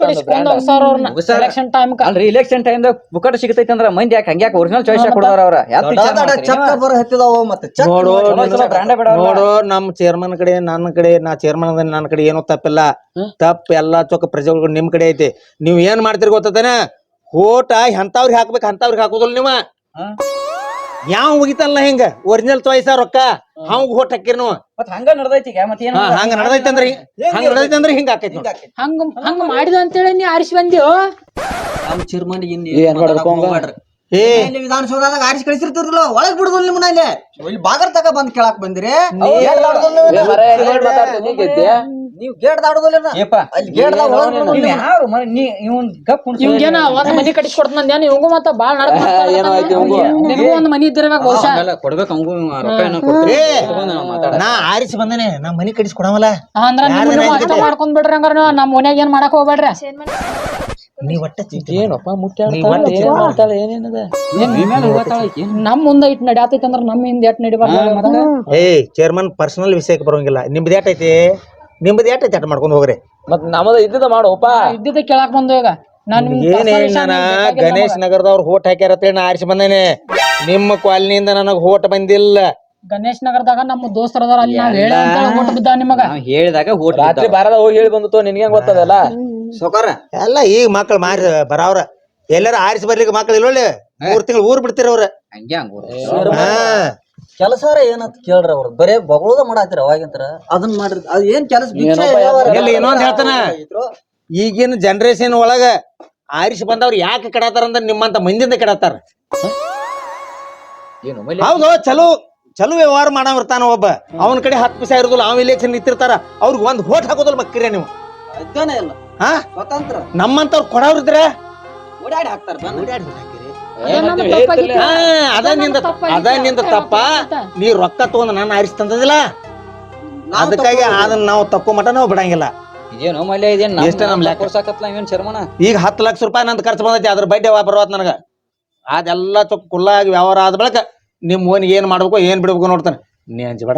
ಎಲೆಕ್ಷನ್ ಟೈಮ್ ಅಲ್ರಿ ಇಲೆಕ್ಷನ್ ಟೈಮ್ ದಾಗ ಬುಕ್ಕಟ್ ಸಿಗತೈತಿ ಅಂದ್ರ ಮಂದಿ ಯಾಕೆ ಹಂಗ್ಯಾಕ ಒರಿಜಿನಲ್ ಚಾಯ್ಸ್ ಕೊಡ್ತಾರ ಅವ್ರ? ಚಕ್ಕ ಬರ ಹತ್ತಿದಾವ ಮತ್ತೆ? ಚಕ್ಕ ನೋಡು ಚೇರ್ಮನ್ ಕಡೆ ನನ್ನ ಕಡೆ ನಾ ಚೇರ್ಮನ್ ಅದ ನನ್ನ ಕಡೆ ಏನೋ ತಪ್ಪಿಲ್ಲ. ತಪ್ಪ ಎಲ್ಲಾ ಚೊಕ್ಕ ಪ್ರಜೆಗಳು ನಿಮ್ ಕಡೆ ಐತಿ. ನೀವ್ ಏನ್ ಮಾಡ್ತೀರಿ ಗೊತ್ತೇನ ಓಟ ಎಂತವ್ರಿಗೆ ಹಾಕ್ಬೇಕು ಅಂತವ್ರಿಗೆ ಹಾಕೋದಿಲ್ಲ ನೀವ. ಹ್ಮ್. ಯಾವ ಮುಗಿತಲ್ಲ ಹಿಂಗ? ಒರಿಜಿನಲ್ ಚಾಯ್ಸ್ ರೊಕ್ಕ. ಹಾವ್ ಹೋಟ್ ಹಾಕಿರ್ ನೀವು ಮತ್ ಹಂಗ ನಡ್ದೈತಿ ಈಗ ಮತ್ ಏನ್ ಹಾ ಹಂಗ ನಡ್ದೈತಿ ಅಂದ್ರೆ ಹಂಗ ನಡ್ದೈತಿ ಅಂದ್ರೆ ಹಿಂಗ ಆಕೈತಿ. ಹಂಗ ಹಂಗ ಮಾಡಿದ ಅಂತೇಳಿ ನೀ ಆರಿಸಿ ಬಂದಿಯೋ? ನಮ್ ಚಿರ್ಮಂಡಿ ಏನ್ ಮಾಡ್ಬೇಕು ಹಂಗ? ಇಲ್ಲಿ ವಿಧಾನಸೌಧದಾಗ ಆರಿಸಿ ಕಳಿಸಿರ್ತಿರ್ಲಿಲ್ಲ ಒಳಗ್ ಬಿಡುದಿಲ್ಲ ನಿಮ್ಮನ್ನ ಇಲ್ಲಿ ಇಲ್ಲಿ ಬಾಗರ್ ತಕ ಬಂದ್ ಕೇಳಾಕ್ ಬಂದಿರಿ ಏ? ನೀ ಗೆದ್ದೆ? ನೀವ್ ಗೇಟ್ ದಾಡುದಿಲ್ಲ ಏಪ ಅಲ್ಲಿ ಗೇಟ್ ದಾಗ ಒಳಗ್ ಬಿಡುದಿಲ್ಲ ನೀವು. ಯಾರು ಮ- ನೀ ಇವನ್ ಗಪ್ ಕುಣ್ಸು. ಇವ್ಗೇನ ಒಂದ್ ಮನಿ ಕಟ್ಟಿಸಿ ಕೊಡ್ತಾನ ಇವಂಗು ಮತ್ತ ಬಾಳ ನಡಕ್ ಏನೋ ಆಯ್ತು ಇವಂಗು. ನಿನಗೂ ಒಂದ್ ಮನಿ ಇದ್ದಿರ್ಬೇಕು ಬಹುಶಃ ಹಂಗಲ್ಲ, ಕೊಡ್ಬೇಕು ಅವಂಗೂ ರೊಕ್ಕ ಏನೋ ಕೊಡ್ತೀವಿ. ಏ ತಗೊಂಡ್ ನಾವ್ ಮಾತಾಡೋಣ. ನಾ ಆರಿಸಿ ಬಂದೇನೆ ನಾ ಮನಿ ಅಂದ್ರ ಮಾಡ್ಕೊಂಡ್ ಬಿಡ್ರಿ ಹಂಗಾರ ನೀವು ನಮ್ ಮನ್ಯಾಗ ಏನ್ ಮಾಡಕ್ ಹೋಗ್ಬೇಡ್ರಿ ನೀ ಒಟ್ಟ ಏನಪ್ಪ ಮುಖ್ಯ ಏನೇನದ? ಈ ಮೇಲೆ ನಮ್ ಮುಂದ ಇಟ್ ನಡ್ಯಾತೈತಿ ಅಂದ್ರ ನಮ್ ಹಿಂದ ಎಟ್ ನಡಿಬಾರ್ದು ಏ ಚೇರ್ಮನ್ ಪರ್ಸನಲ್ ವಿಷಯಕ್ಕೆ ಬರೋಂಗಿಲ್ಲ. ನಿಮ್ದು ಏಟ್ ಐತಿ? ನಿಮ್ದು ಏಟ್ ಐತಿ? ಅಟ್ ಮಾಡ್ಕೊಂಡು ಹೋಗ್ರಿ. ಮತ್ ನಮ್ದು ಇದ್ದಿದ್ದ ಮಾಡೋಪ್ಪ ಇದ್ದಿದ್ದ ಕೇಳಾಕ್ ಬಂದು ಈಗ. ಏನ್ ಹೇಳಿ ನಾನ ಗಣೇಶ್ ನಗರದವ್ರ ಹೋಟ್ ಹಾಕ್ಯಾರ ಅಂತೇಳಿ ನಾ ಆರಿಸಿ ಬಂದೇನೆ. ನಿಮ್ಮ ಕಾಲನಿಯಿಂದ ನನಗ್ ಹೋಟ್ ಬಂದಿಲ್ಲ. ಗಣೇಶ್ ನಗರದಾಗ ನಮ್ಮ ದೋಸ್ತರ್ ಅದಾರ ಅಲ್ಲಿ ನಾವ್ ಹೇಳಿ ಬಿದ್ದಾವ ನಿಮಗ. ಹೇಳಿದಾಗ ಹೋಟ್ ರಾತ್ರಿ ಬಾರದ ಹೋಗಿ ಹೇಳಿ ಬಂದಿತ್ತು ನಿನ್ಗೆ ಗೊತ್ತದಲ್ಲ? ಸೌಕಾರ ಎಲ್ಲ ಈಗ ಮಕ್ಳು ಮಾರಿ ಬರವ್ರ. ಎಲ್ಲಾರ ಆರಿಸಿ ಬರ್ಲಿಕ್ಕೆ ಮಕ್ಳು ಇಲ್ಲೊಳ್ಳೆ ಮೂರ್ ತಿಂಗಳು ಊರ್ ಬಿಡ್ತೀರ ಅವ್ರ? ಹಂಗೆ ಹಂಗ ಹಾ. ಕೆಲಸಾರ ಏನಂತ ಕೇಳ್ರಿ ಅವ್ರ? ಬರೇ ಬಗಳೋದ ಮಾಡಾತಿರ ಅವಾಗಿಂತರ? ಅದನ್ನ ಮಾಡ್ರಿ ಅದ್ ಏನ್ ಕೆಲಸ? ಎಲ್ಲಿ ಇನ್ನೊಂದ್ ಹೇಳ್ತಾನ? ಈಗಿನ ಜನರೇಷನ್ ಒಳಗ ಆರಿಸ್ ಬಂದವ್ರು ಯಾಕೆ ಕೆಡತಾರ ಅಂದ್ರೆ ನಿಮ್ಮಂತ ಮಂದಿಂದ ಕೆಡತಾರ? ಏನು ಮೈಲಿ? ಹೌದು ಚಲೋ ಚಲೋ ವ್ಯವಹಾರ ಮಾಡಾವಿರ್ತಾನ ಒಬ್ಬ. ಅವನ ಕಡೆ ಹತ್ತು ಪೈಸಾ ಇರುದಿಲ್ಲ ಅವ್ ಇಲೆಕ್ಷನ್ ಇತ್ತಿರ್ತಾರ ಅವ್ರಿಗೆ ಒಂದ್ ಹೋಟ್ ಹಾಕೋದಿಲ್ಲ ಮಕ್ಕಿರ ನೀವು. ಇದ್ದಾನೆ ಇಲ್ಲ. ಹಾ? ಸ್ವತಂತ್ರ. ನಮ್ಮಂತವ್ರು ಕೊಡವ್ರಿದ್ರ ಓಡಾಡಿ ಹಾಕ್ತಾರ ಬಂದ್ ಅದೇ ನಮ್ಮ ತಪ್ಪಾಗಿತ್ತು. ಹಾ ಅದ ನಿಂದ ಅದ ನಿಂದ ತಪ್ಪ? ನೀ ರೊಕ್ಕ ತಗೊಂಡ್ ನಾನು ಆರಿಸಿ ತಂದದಿಲ್ಲ? ಅದಕ್ಕಾಗಿ ಅದನ್ನ ನಾವು ತಪ್ಪು ಮಟ ನಾವು ಬಿಡಂಗಿಲ್ಲ. ಏನೋ ಮಲ್ಯ ಇದೇನ್ ಎಷ್ಟ ನಮ್ ಲೆಕ್ಕ? ಕೊಡ್ಸಾಕತ್ಲ ಇವೇನ್ ಶರ್ಮನ? ಈಗ ಹತ್ತು ಲಕ್ಷ ರೂಪಾಯಿ ನಂದು ಖರ್ಚು ಬಂದೈತಿ ಅದ್ರ ಬಡ್ಡಿ ಬರುವತ್ ನನಗ? ಅದೆಲ್ಲ ಚೊಕ್ ಕುಲ್ಲಾಗಿ ವ್ಯವಹಾರ ಆದ ಬಳಿಕ ನಿಮ್ ಓನಿಗೆ ಏನ್ ಮಾಡ್ಬೇಕು ಏನ್ ಬಿಡ್ಬೇಕು ನೋಡ್ತಾನೆ. ನೀ ಬೇಡ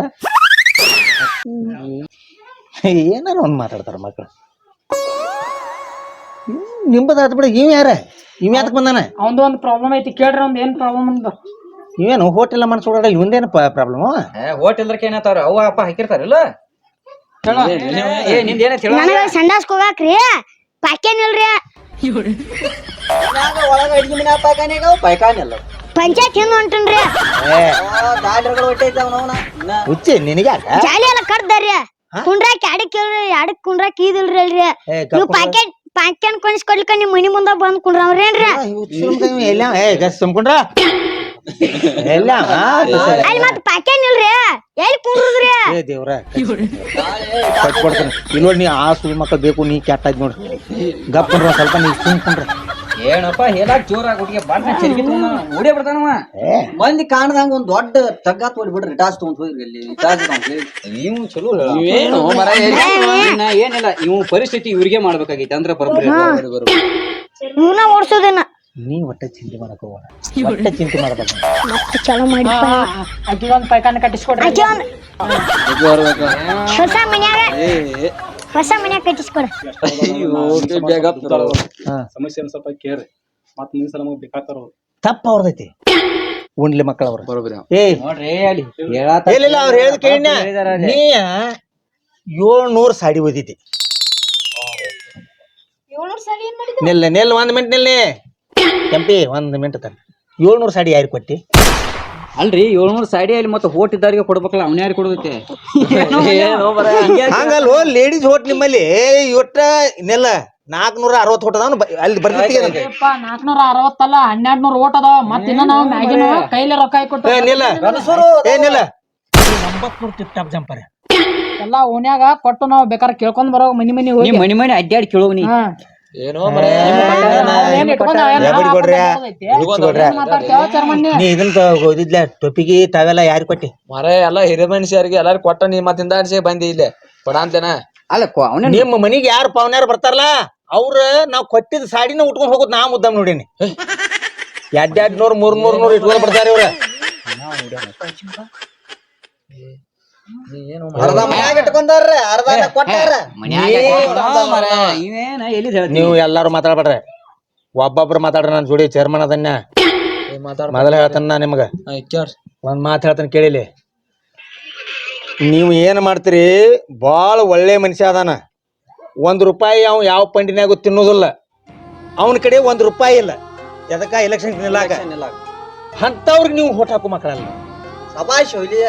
ಏನಾರ ಒಂದ್ ಮಾತಾಡ್ತಾರ ಮಕ್ಳು. ನಿಂಬದ ಆತ್ ಬಿಡ ಇವ್ ಯಾರ? ಇವ್ ಯಾತಕ್ ಬಂದಾನ? ಅವಂದು ಒಂದ್ ಪ್ರಾಬ್ಲಮ್ ಐತಿ ಕೇಳ್ರಿ ಒಂದ್ ಏನ್ ಪ್ರಾಬ್ಲಮ್ ಅಂತ ಇವೇನು ಹೋಟೆಲ್ ಮನ್ಸೋಡ ಇವಂದೇನು ಪ್ರಾಬ್ಲಮ್ ಹೋಟೆಲ್ ಏನತ್ತಾರ ಅವ್ವ ಅಪ್ಪ ಹಾಕಿರ್ತಾರಲ್ಲ ಏ ನಿಂದ ನನಗ ಸಂಡಾಸ್ ಹೋಗಾಕ್ರಿ ಪಾಕೇನ್ ಇಲ್ರಿ. ಒಳಗ ಅಡಿಗೆ ಮನೆ ಪಾಯ್ಕಾನಿಗ ಪಾಯ್ಕಾನಿ ಅಲ್ಲ ಪಂಚಾಯತ್ ಹಿಂದ್ ಹೊಂಟನ್ರಿ? ಹುಚ್ಚಿ ನಿನಗ್ಯಾಕ ಜಾಲಿ ಎಲ್ಲ ಕಡ್ದಾರಿ ಕುಂಡ್ರಾಕ್ ಇದಿಲ್ರಿ ಅಲ್ರಿ. ನೀವು ಪಾಕೆಟ್ ಪಾಕೆಟ್ ಕೊಣಿಸ್ಕೊಡ್ಲಿಕ್ಕ ನಿಮ್ ಮನಿ ಮುಂದ ಬಂದ್ ಕುಂಡ್ರವ್ರೇನ್ರಿ ಎಲ್ಲ ಏ ಗಸ್ ಸುಮ್ಕೊಂಡ್ರ? ಎಲ್ಲ ಆ, ಅಲ್ಲಿ ಮತ್ ಪಾಕೆಟ್ ಇಲ್ರಿ? ಎಲ್ಲಿ ಕುಂಡ್ರದ್ರಿ? ಏ ದೇವ್ರ. ಕಟ್ ಕೊಡ್ತಾನೆ. ಇಲ್ಲಿ ನೋಡಿ ನೀ ಆ ಸುಳ್ಳು ಮಕ್ಕಳು ಬೇಕು ನೀ ಕೆಟ್ಟಾಯ್ತು ನೋಡ್ರಿ ಗಪ್ಪ ಸ್ವಲ್ಪ ನೀ ಸುಮ್ಕೊಂಡ್ರ. ಏನಪ್ಪ ಹೇಳಕ್ ಜೋರಾಗಿ ಹುಡುಗಿ ಬಾಟ್ನ ಚರಿಗಿ ತಗೊಂಡ ಓಡೇ ಬಿಡ್ತಾನವ ಮಂದಿ ಕಾಣದಂಗ ಒಂದ್ ದೊಡ್ಡ ತಗ್ಗಾ ತೋಡಿ ಬಿಡ್ರಿ ಟಾಸ್ ತಗೊಂಡ್ ಹೋಗ್ರಿ ಇಲ್ಲಿ ಟಾಸ್ ಇವ್ ಚಲೋ ಏನು ಮರ ಏನಿಲ್ಲ ಇವ್ ಪರಿಸ್ಥಿತಿ ಇವ್ರಿಗೆ ಮಾಡ್ಬೇಕಾಗೈತಿ ಅಂದ್ರ ಬರೋಬ್ಬರಿ ಇವ್ನ ಓಡ್ಸೋದೇನ ನೀ ಒಟ್ಟ ಚಿಂತೆ ಮಾಡಕ್ ಹೋಗೋಣ ಒಟ್ಟ ಚಿಂತೆ ಮಾಡ್ಬೇಕು ಚಲೋ ಒಂದ್ ಪೈಕಾನ ಕಟ್ಟಿಸ್ಕೊಡ್ರಿ. ಹೊಸ ಮನ್ಯಾಗ ಹೊಸ ಮನೆ ಕಟ್ಟಿಸ್ಕೊಡ. ಸಮಸ್ಯೆ ಸ್ವಲ್ಪ ಕೇಳ್ರಿ. ಮತ್ ಮುಂದಿನ ಸಲ ನಮಗ್ ಬೇಕಾಗ್ತಾರ ಅವ್ರು. ತಪ್ಪ ಅವ್ರದೈತಿ. ಉಂಡ್ಲಿ ಮಕ್ಕಳ ಅವ್ರ. ಬರೋಬ್ರಿ ಏ ನೋಡ್ರಿ ಅಲ್ಲಿ ಹೇಳಾತ- ಇಲ್ಲ ಅವ್ರು ಹೇಳಿದ ಕೇಳಿನ ನೀ ಏಳ್ನೂರು ಸಾಡಿ ಓದಿದ್ದಿ ಏಳ್ನೂರ್ ಏನ್ ನಿಲ್ಲ ನಿಲ್ ಒಂದ್ ಮಿನಿಟ್ ನಿಲ್ಲಿ ಕೆಂಪಿ ಒಂದ್ ಮಿನಿಟ್ ತಾನೆ ಏಳ್ನೂರ್ ಸಾಡಿ ಯಾರಿಗೆ ಕೊಟ್ಟಿ? ಅಲ್ರಿ ಏಳ್ನೂರು ಸಾಡಿ ಅಲ್ಲಿ ಮತ್ತೆ ಹೋಟ್ ಇದ್ದವ್ರಿಗೆ ಕೊಡ್ಬೇಕಲ್ಲ ಅವ್ನ ಯಾರು ಕೊಡದೈತೆ ಹಂಗಲ್ಲ ಲೇಡೀಸ್ ಹೋಟ್ ನಿಮ್ಮಲ್ಲಿ. ಒಟ್ಟ ನೆಲ್ಲ ನಾಲ್ಕನೂರ ಅರವತ್ತು ಹೊಟ್ಟದ ಅಲ್ಲಿ ಬರ್ತಿತ್ತೀಗ ಯಪ್ಪ ನಾಲ್ಕನೂರ ಅರವತ್ತಲ್ಲ ಹನ್ನೆರಡ್ ನೂರ ಓಟ್ ಅದಾವ. ಮತ್ತೆ ಇನ್ನ ನಾವು ಮ್ಯಾಗಿನ ಕೈಲಿ ರೊಕ್ಕ ಹಾಕೊಟ್ಟು ಏ ನಿಲ್ಲ. ಏ ನಿಲ್ಲ. ಒಂಬತ್ನೂರು ಟಿಪ್ ಟಾಪ್ ಜಂಪರ್. ಎಲ್ಲಾ ಓನ್ಯಾಗ ಕೊಟ್ಟು ನಾವ್ ಬೇಕಾದ್ರೆ ಕೇಳ್ಕೊಂಡ್ ಬರೋ ಮನಿ ಮನಿ ಹೋಗಿ. ಮನಿ ಮನಿ ಅಡ್ಡಾಡಿ ಕೇಳೋ ನೀ. ಹಾ. ಏನೋ ನೀ. ಇದನ್ನ ಓದಿದ್ಲ ಟೊಪಿಗೆ ತಾವೆಲ್ಲ ಯಾರು ಕೊಟ್ಟಿ? ಮರ ಎಲ್ಲಾ ಹಿರಿಯ ಮನುಷ್ಯರಿಗೆ ಎಲ್ಲಾರು ಕೊಟ್ಟ ನೀ ಮತ್ತಿಂದ ಅನ್ಸಿ ಬಂದಿ ಇಲ್ಲೇ. ಕೊಡ ಅಂತೇನ? ಅಲ್ಲ ಅವನ ನಿಮ್ಮ ಮನಿಗೆ ಯಾರು ಪವನ್ಯಾರು ಬರ್ತಾರಲ್ಲ ಅವ್ರ ನಾವ್ ಕೊಟ್ಟಿದ್ ಸಾಡಿನ ಉಟ್ಕೊಂಡ್ ಹೋಗುದ್ ನಾ ಮುದ್ದಮ್ ನೋಡೀನಿ. ಎರಡ್ ಎರಡ್ ನೂರ್ ಮೂರ್ ಮೂರ್ ನೂರ್ ಇಟ್ಕೊಂಡ್ ಬರ್ತಾರೆ ಇವ್ರ. ನೀವು ಎಲ್ಲಾರು ಮಾತಾಡ್ಬೇಡ್ರಿ. ಒಬ್ಬೊಬ್ರು ಮಾತಾಡ್ರಿ ನಾನು ಜೋಡಿ ಚೇರ್ಮನ್ ಅದನ್ನ. ಮಾತಾಡ ಮೊದಲ ಹೇಳ್ತಾನ ನಾ ನಿಮ್ಗ. ಒಂದ್ ಮಾತು ಹೇಳ್ತಾನೆ ಕೇಳಿಲಿ. ನೀವು ಏನ್ ಮಾಡ್ತೀರಿ? ಬಾಳ ಒಳ್ಳೆ ಮನುಷ್ಯ ಅದಾನ. ಒಂದ್ ರೂಪಾಯಿ ಅವ್ ಯಾವ ಪಂಡಿನಾಗೂ ತಿನ್ನೋದಿಲ್ಲ. ಅವನ ಕಡೆ ಒಂದ್ ರೂಪಾಯಿ ಇಲ್ಲ. ಎದಕ್ಕ? ಎಲೆಕ್ಷನ್ ನಿಲ್ಲಾಕ. ಅಂತವ್ರಿಗೆ ನೀವು ಹೋಟ್ ಹಾಕೋ ಮಕ್ಕಳಲ್ಲ ಸಭಾಷ್ ಹೊಯ್ಲಿ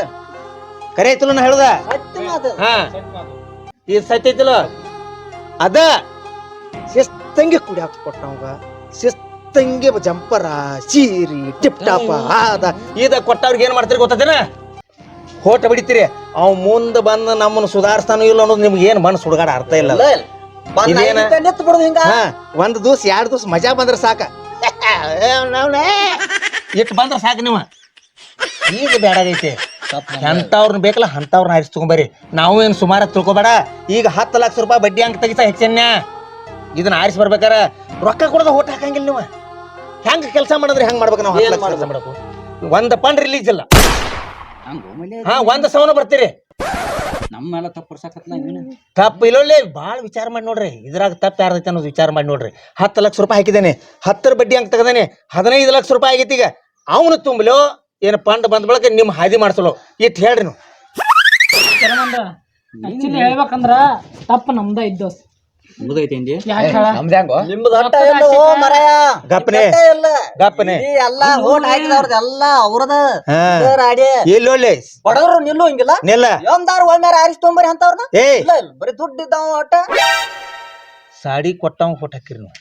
ಕರೆ ಐತಲ್ಲ ನಾ ಹೇಳ್ದ? ಹಾ. ಇದು ಸತ್ಯ ಐತಲ್ಲ? ಅದ ಶಿಸ್ತಂಗೆ ಕುಡಿಯಾಕ ಕೊಟ್ಟವಂಗ ಶಿಸ್ತಂಗೆ ಜಂಪರ ಸೀರಿ ಟಿಪ್ ಟಾಪ್ ಆದ. ಇದ ಕೊಟ್ಟವ್ರಿಗೆ ಏನ್ ಮಾಡ್ತೀರಿ ಗೊತ್ತದೇನ? ಹೋಟ ಬಿಡಿತೀರಿ. ಅವ್ ಮುಂದ್ ಬಂದ್ ನಮ್ಮನ್ನ ಸುಧಾರಿಸ್ತಾನೋ ಇಲ್ಲ ಅನ್ನೋದು ನಿಮ್ಗೆ ಏನ್ ಮನಸ್ಸು ಹುಡುಗಾಡ ಅರ್ಥ ಇಲ್ಲ ಅದು. ಇದೇನ? ಹಾ ಒಂದ್ ದಿವ್ಸ ಎರಡ್ ದಿವ್ಸ ಮಜಾ ಬಂದ್ರ ಸಾಕ. ಇಟ್ಟು ಬಂದ್ರ ಸಾಕು ನೀವು. ಈಗ ಬೇಡ ಬೇಡಾಗೈತಿ ಎಂತವ್ರನ್ನ ಬೇಕಲ್ಲ ಅಂತವ್ರನ್ನ ಆರಿಸಿ ತಗೊಂಬರಿ ನಾವು ಏನು ಸುಮಾರ ತಿಳ್ಕೊಬೇಡ. ಈಗ ಹತ್ತು ಲಕ್ಷ ರೂಪಾಯಿ ಬಡ್ಡಿ ಹಂಗೆ ತೆಗಿತಾ ಹೆಚ್ಚನ್ಯ ಇದನ್ನ ಆರಿಸಿ ಬರ್ಬೇಕಾರ ರೊಕ್ಕ ಕೊಡೋದು ಓಟ್ ಹಾಕಂಗಿಲ್ಲ ನೀವು. ಹೆಂಗ್ ಕೆಲಸ ಮಾಡಿದ್ರೆ ಹೆಂಗ್ ಮಾಡ್ಬೇಕು ನಾವು ಹತ್ತು ಲಕ್ಷ ಕೆಲಸ ಮಾಡಬೇಕು? ಒಂದ್ ಪಂಡ್ ರಿಲೀಸ್ ಇಲ್ಲ. ಹಾ ಒಂದ್ ಸವನ ಬರ್ತೀರಿ. ನಮ್ಮೆಲ್ಲ ತಪ್ಪು ತಪ್ಪು ಇಲ್ಲೊಳ್ಳೆ ಭಾಳ ವಿಚಾರ ಮಾಡಿ ನೋಡ್ರಿ. ಇದ್ರಾಗ ತಪ್ಪು ಯಾರ್ದೈತೆ ಅನ್ನೋದು ವಿಚಾರ ಮಾಡಿ ನೋಡ್ರಿ. ಹತ್ತು ಲಕ್ಷ ರೂಪಾಯಿ ಹಾಕಿದ್ದೇನೆ. ಹತ್ತರ ಬಡ್ಡಿ ಹಂಗೆ ತೆಗದಾನೆ. ಹದಿನೈದು ಲಕ್ಷ ರೂಪಾಯಿ ಆಗೈತಿ ಈಗ. ಅವನು ತುಂಬಲೋ ಏನು ಫಂಡ್ ಬಂದ ಬಳಕ ನಿಮ್ಮ ಹಾದಿ ಮಾಡ್ಸಲೋ ಇಟ್ ಹೇಳ್ರಿ ನೀವು. ಚರ್ಮಣ್ಣ ಆಕ್ಚುಲಿ ಹೇಳ್ಬೇಕಂದ್ರ ತಪ್ಪ ನಮ್ದ ಇದ್ದು. ಮುಗ್ದೈತಿ ಅಂದಿ? ಯಾಕೆ ಹೇಳ? ನಿಮ್ದು ಅಟ್ಟ ಇಲ್ಲ. ಓ ಮರಯ. ಗಪ್ಪನೆ ಅಟ್ಟ ಇಲ್ಲ. ಗಪ್ಪನೆ ಈ ಎಲ್ಲಾ ಓಟ್ ಹಾಕಿದವ್ರದ್ ಎಲ್ಲಾ ಅವ್ರದ. ಹಾ. ರಾಡಿ. ಎಲ್ಲೊಳ್ಳೆ ಬಡವರು ನಿಲ್ಲು ಹಿಂಗಿಲ್ಲ. ನಿಲ್ಲ. ಒಂದಾರು ಒಮ್ಮೆರ ಆರಿಸಿ ತೊಂಬರಿ ಅಂತವ್ರನ್ನ ಏ ಇಲ್ಲ ಇಲ್ಲ. ಬರೀ ದುಡ್ಡು ಇದ್ದಾವ ಒಟ್ಟ. ಸಾಡಿ ಕೊಟ್ಟವ್ ಹೊಟ್ ಹಾಕಿರಿ ನೀವು.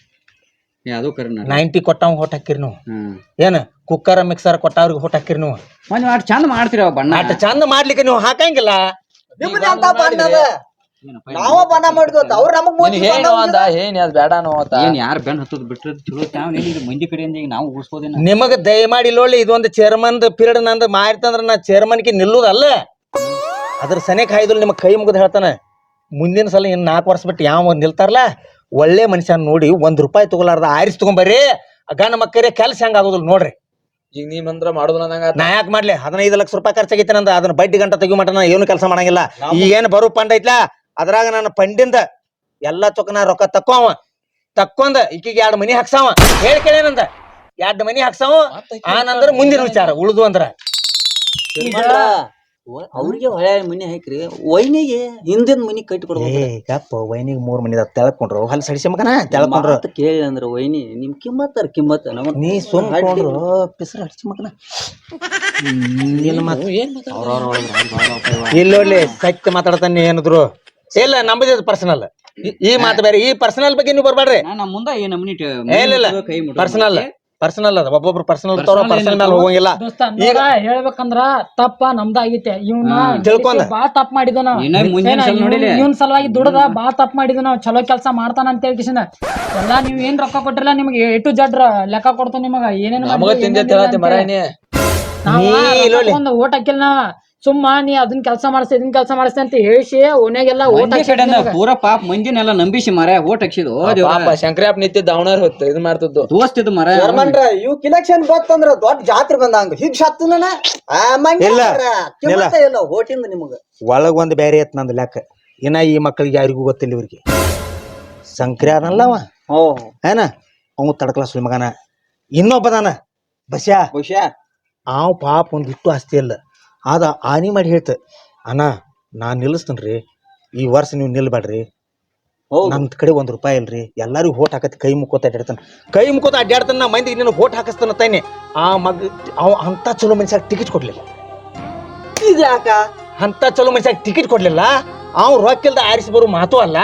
ಅದು ನೈಂಟಿ ಕೊಟ್ಟವ್ ಹೊಟ್ ಹಾಕಿರಿ ನೀವು. ಹ್ಮ್. ಏನ? ಕುಕ್ಕರ್ ಮಿಕ್ಸರ್ ಕೊಟ್ಟವ್ರಿಗೆ ಹೊಟ್ ಹಾಕಿರಿ ನೀವು. ಮೊನ್ನೆ ಅಷ್ಟ್ ಚಂದ ಮಾಡ್ತೀರಿ ಬಣ್ಣ. ಅಟ್ ಚಂದ ಮಾಡ್ಲಿಕ್ಕೆ ನೀವು ಹಾಕಂಗಿಲ್ಲ. ನಿಮ್ಮದು ಅಂತ ಬಣ್ಣ ಅದ? ನಾವ ಬಣ್ಣ ಮಾಡಿದ್ವು ಅವ್ರ ನಮಗ್ ಮೋದಿ ಏನು ಅಂದ ಉಜ್ಜಿದ. ಏನ್ ಅದ್ ಬೇಡಾನು ಅಂತ ಏನ್ ಯಾರ್ ಬೆನ್ ಹತ್ತದ್ ಬಿಟ್ರ? ಚಲೋ ತಾವ್ ಈಗ ಮಂದಿ ಕಡೆಯಿಂದ ಈಗ ನಾವು ಉಳಿಸ್ಬೋದೇನ. ನಿಮಗ ದಯಮಾಡಿ ಇಲ್ಲೊಳ್ಳಿ ಇದೊಂದು ಚೇರ್ಮನ್ ಪೀರಿಯಡ್ ನಂದು ಮಾಡ್ತಂದ್ರ ನಾ ಚೇರ್ಮನ್ಗೆ ನಿಲ್ಲುದಲ್ಲ. ಅದ್ರ ಸನೇಕ ಹಾಯ್ದು ನಿಮ್ ಕೈ ಮುಗಿದು ಹೇಳ್ತಾನೆ. ಮುಂದಿನ ಸಲ ಇನ್ ನಾಲ್ಕು ವರ್ಷ ಬಿಟ್ಟು ಯಾವ ನಿಲ್ತಾರಲ್ಲ ಒಳ್ಳೆ ಮನುಷ್ಯನ ನೋಡಿ ಒಂದ್ ರೂಪಾಯಿ ತಗೊಲಾರ್ದ ಆರಿಸ್ ತಗೊಂಬರ್ರಿ. ಗಂಡ ಮಕ್ಕರೇ ಕೆಲಸ ಹೆಂಗ್ ಆಗೋದಿಲ್ಲ ನೋಡ್ರಿ. ಈಗ ನೀ ಮಂದ್ರ ಮಾಡುದ ನಂಗ ನಾ ಯಾಕೆ ಮಾಡ್ಲಿ? ಹದಿನೈದು ಲಕ್ಷ ರೂಪಾಯಿ ಖರ್ಚಾಗೈತೆ ನಂದು. ಅದನ್ನ ಬಡ್ಡಿ ಗಂಟ ತೆಗಿ ಮಟ ನಾ ಏನು ಕೆಲಸ ಮಾಡಂಗಿಲ್ಲ. ಈಗ ಏನ್ ಬರೋ ಫಂಡ್ ಐತ್ಲಾ? ಅದ್ರಾಗ ನನ್ನ ಪಂಡಿಂದ ಎಲ್ಲಾ ಚೊಕ್ಕ ನಾ ರೊಕ್ಕ ತಕ್ಕೋವ ತಕ್ಕೊಂದ ಈಕಿಗೆ ಎರಡು ಮನಿ ಹಾಕ್ಸಾವ. ಹೇಳಿ ಕೇಳೇನಂದ ಎರಡು ಮನಿ ಹಾಕ್ಸಾವ. ಆನಂದ್ರ ಮುಂದಿನ ವಿಚಾರ. ಉಳಿದು ಅಂದ್ರ. ಅವ್ರಿಗೆ ಹೊಳೆ ಮನಿ ಹಾಕ್ರಿ. ವೈನಿಗೆ ಹಿಂದಿನ ಮನಿ ಕಟ್ಟಿ ಏ ಕೊಡ್ಬೇಕು ವೈನಿಗೆ ಮೂರ್ ಮನಿ ತೆಳಕೊಂಡ್ರು. ಹಲ್ ಸಡಿಸಿ ಮಗನ ತೆಳಕೊಂಡ್ರು. ಮಾತ್ ಕೇಳಿ ಅಂದ್ರ ವೈನಿ ನಿಮ್ ಕಿಮ್ಮತ್ತಾರ ಕಿಮ್ಮತ್ತ ನಮ್ಮ ನೀ ಸುಮ್ಕೊಂಡ್ರು ಪಿಸರ್ ಹಡಿಸಿ ಮಗನ. ಇಲ್ಲ ಮಾತು. ಇಲ್ಲೊಳ್ಳಿ ಸತ್ಯ ಮಾತಾಡ್ತಾನೆ ಏನಿದ್ರು. ಇಲ್ಲ ನಮ್ಮದು ಪರ್ಸನಲ್ ಈ ಮಾತು ಬೇರೆ ಈ ಪರ್ಸನಲ್ ಬಗ್ಗೆ ನೀವು ಬರ್ಬೇಡ್ರಿ ನಾ ನಮ್ಮ ಮುಂದ ಏನ್ ನಮ್ನಿ ಇಲ್ಲ, ಇಲ್ಲ. ಕೈ ಮುಟ್ಟ ಪರ್ಸನಲ್ ಪರ್ಸನಲ್ ಅದ ಒಬ್ಬೊಬ್ರು ಪರ್ಸನಲ್ Personal ಪರ್ಸನಲ್ ಮೇಲೆ? ಹೋಗಂಗಿಲ್ಲ. ದೋಸ್ತ ಹೇಳ್ಬೇಕಂದ್ರ ತಪ್ಪ ನಮ್ದ ಆಗೈತೆ. ಇವ್ನ ತಿಳ್ಕೊಂಡ. ಬಾಳ ತಪ್ಪ ಮಾಡಿದ ನಾವ್ ಇನ್ನ ಮುಂದಿನ ಸಲ ನೋಡಿಲ್ಲ ಇವನ್ ಸಲುವಾಗಿ ದುಡ್ದ ಬಾಳ ತಪ್ಪ ಮಾಡಿದ ನಾವ್ ಚಲೋ ಕೆಲಸ ಮಾಡ್ತಾನ ಅಂತ ಹೇಳಿ ಕಿಶನ. ಎಲ್ಲಾ ನೀವ್ ಏನ್ ರೊಕ್ಕ ಕೊಟ್ಟಿಲ್ಲ ನಿಮ್ಗೆ ಎ ಟು ಜಡ್ ಲೆಕ್ಕ ಕೊಡ್ತಾನ ನಿಮಗ. ಏನೇನು ನಮಗ ತಿಂದೆ ತಿಳತಿ ನೀ ಓಟ್ ಹಾಕಿಲ್ಲ ನಾವ ಸುಮ್ಮ ನೀ ಅದನ್ನ ಕೆಲಸ ಮಾಡಿಸ್ತಿ ಇದನ್ ಕೆಲಸ ಮಾಡಿಸ್ತಿ ಅಂತ ಹೇಳಿ ಓನ್ಯಾಗೆಲ್ಲ ಓಟ್ ಮಂದಿ ಪೂರ ಪಾಪ ಮಂದಿನೆಲ್ಲ ನಂಬಿಸಿ ಮರ ಓಟ್ ಹಾಕ್ಸಿದ್ ಪಾಪ ಶಂಕರಪ್ಪ ನಿಂತಿದ್ದ ಅವನರ್ ಹೊತ್ತು ಇದು ಮಾಡ್ತಿದ್ದು. ದೋಸ್ತ್ ಇದು ಮರ ಇವ್ ಇಲೆಕ್ಷನ್ ಬತ್ತಂದ್ರ ದೊಡ್ಡ ಜಾತ್ರೆ ಬಂದಂಗ. ಹೀಗ್ ಸತ್ತನ ಆ ಇಲ್ಲ. ಓಟಿಂದ ನಿಮಗ? ಒಳಗ್ ಒಂದ್ ಬೇರೆ ಐತ್ ನಂದ್ ಲೆಕ್ಕ. ಇನ್ನ ಈ ಮಕ್ಕಳಿಗೆ ಯಾರಿಗೂ ಗೊತ್ತಿಲ್ಲ ಇವ್ರಿಗೆ. ಸಂಕ್ರಿ ಓ. ಏನ? ಅವ್ ತಡಕಲ ಸುಳಿ ಮಗನ. ಇನ್ನೊಬ್ಬದಾನ. ಬಸ್ಯಾ? ಬಸ್ಯಾ? ಅವ್ ಪಾಪ ಒಂದಿಟ್ಟು ಆಸ್ತಿ ಇಲ್ಲ ಅದ ಆನಿ ಮಾಡಿ ಹೇಳ್ತ ಅಣ್ಣ ನಿಲ್ಲಿಸ್ತೀನಿ ರೀ ಈ ವರ್ಷ ನೀವು ನಿಲ್ಬೇಡ್ರಿ. ಹೌದು. ನಮ್ ಕಡೆ ಒಂದ್ ರೂಪಾಯಿ ಇಲ್ರಿ. ಎಲ್ಲರಿಗೂ ಹೋಟ್ ಹಾಕತ್ ಕೈ ಮುಕ್ಕೋತ ಅಡ್ಡಾಡ್ತಾನೆ ಕೈ ಮುಕ್ಕೋತ ಅಡ್ಡಾಡ್ತಾನ ನಾ ಮಂದಿ ನಿನ್ನ ಓಟ್ ಹಾಕಿಸ್ತಾನ ತಾನೆ ಆ ಮಗ ಅವ ಅಂತ ಚಲೋ ಮನುಷ್ಯ ಟಿಕೆಟ್ ಕೊಡ್ಲಿಲ್ಲ. ಇದ್ಯಾಕ ಅಂತ ಚಲೋ ಮನುಷ್ಯ ಟಿಕೆಟ್ ಕೊಡ್ಲಿಲ್ಲ. ಅವ್ ರೊಕ್ಕ ಇಲ್ದ ಆರಿಸಿ ಬರೋ ಮಾತು ಅಲ್ಲ.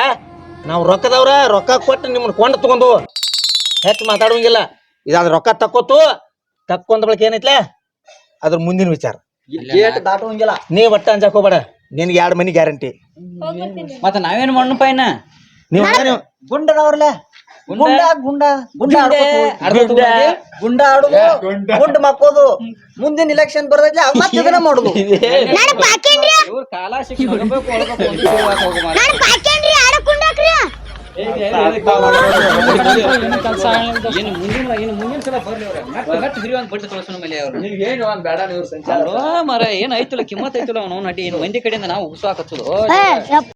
ನಾವು ರೊಕ್ಕದವ್ರ ರೊಕ್ಕ ಕೊಟ್ಟು ನಿಮ್ಮನ್ನ ಕೊಂಡ ತಗೊಂಡು. ಹೆಚ್ಚು ಮಾತಾಡುವಂಗಿಲ್ಲ. ಇದಾದ ರೊಕ್ಕ ತಕ್ಕೋತು ತಕ್ಕೊಂಡ ಬಳಿಕ ಏನೈತ್ಲೆ? ಅದ್ರ ಮುಂದಿನ ವಿಚಾರ. ಗೇಟ್ ನೀ ಒಟ್ಟ ಅಂಜಾಕ್ ಹೋಗ್ಬೇಡ. ನಿನ್ಗೆ ಎರಡು ಮನಿ ಗ್ಯಾರಂಟಿ. ಮತ್ತ ನಾವೇನ್ ಮಣ್ಣು ಪೈನ? ನೀವು ನೀವು ಗುಂಡದವ್ರಲ್ಲ? ಗುಂಡ? ಗುಂಡ ಗುಂಡ ಆಡ್ಕೋತ ಹೋಗಿ. ಗುಂಡ. ಆಡುದು ಗುಂಡ. ಮಕ್ಕೋದು. ಮುಂದಿನ ಇಲೆಕ್ಷನ್ ಬರೋದಿಲ್ಲ ಮತ್ತೆ ಇದನ್ನ ಮಾಡುದು. ನಾನು ಪಾಕೇನ್ರಿ ಇವ್ರ ಕಾಲ ಸಿಕ್ಕಿ ಕೆಲಸ ಏನು ಮುಂದಿನ ಏನು ಮುಂದಿನ ಸಲ ಬರ್ಲಿ ಅವ್ರ. ಮತ್ತೆ ಮತ್ತೆ ಮೇಲೆ ಅವ್ರು. ಏನು ಒಂದ್ ಬೇಡ ನೀವು ಸಂಚಾರ? ಮರ ಏನ್ ಐತಲ್ಲ ಕಿಮ್ಮತ್ ಐತಲ್ಲ ಅವ್ನು ನಟಿ ಏನ್ ಮಂದಿ ಕಡೆಯಿಂದ ನಾವು ಯಪ್ಪ.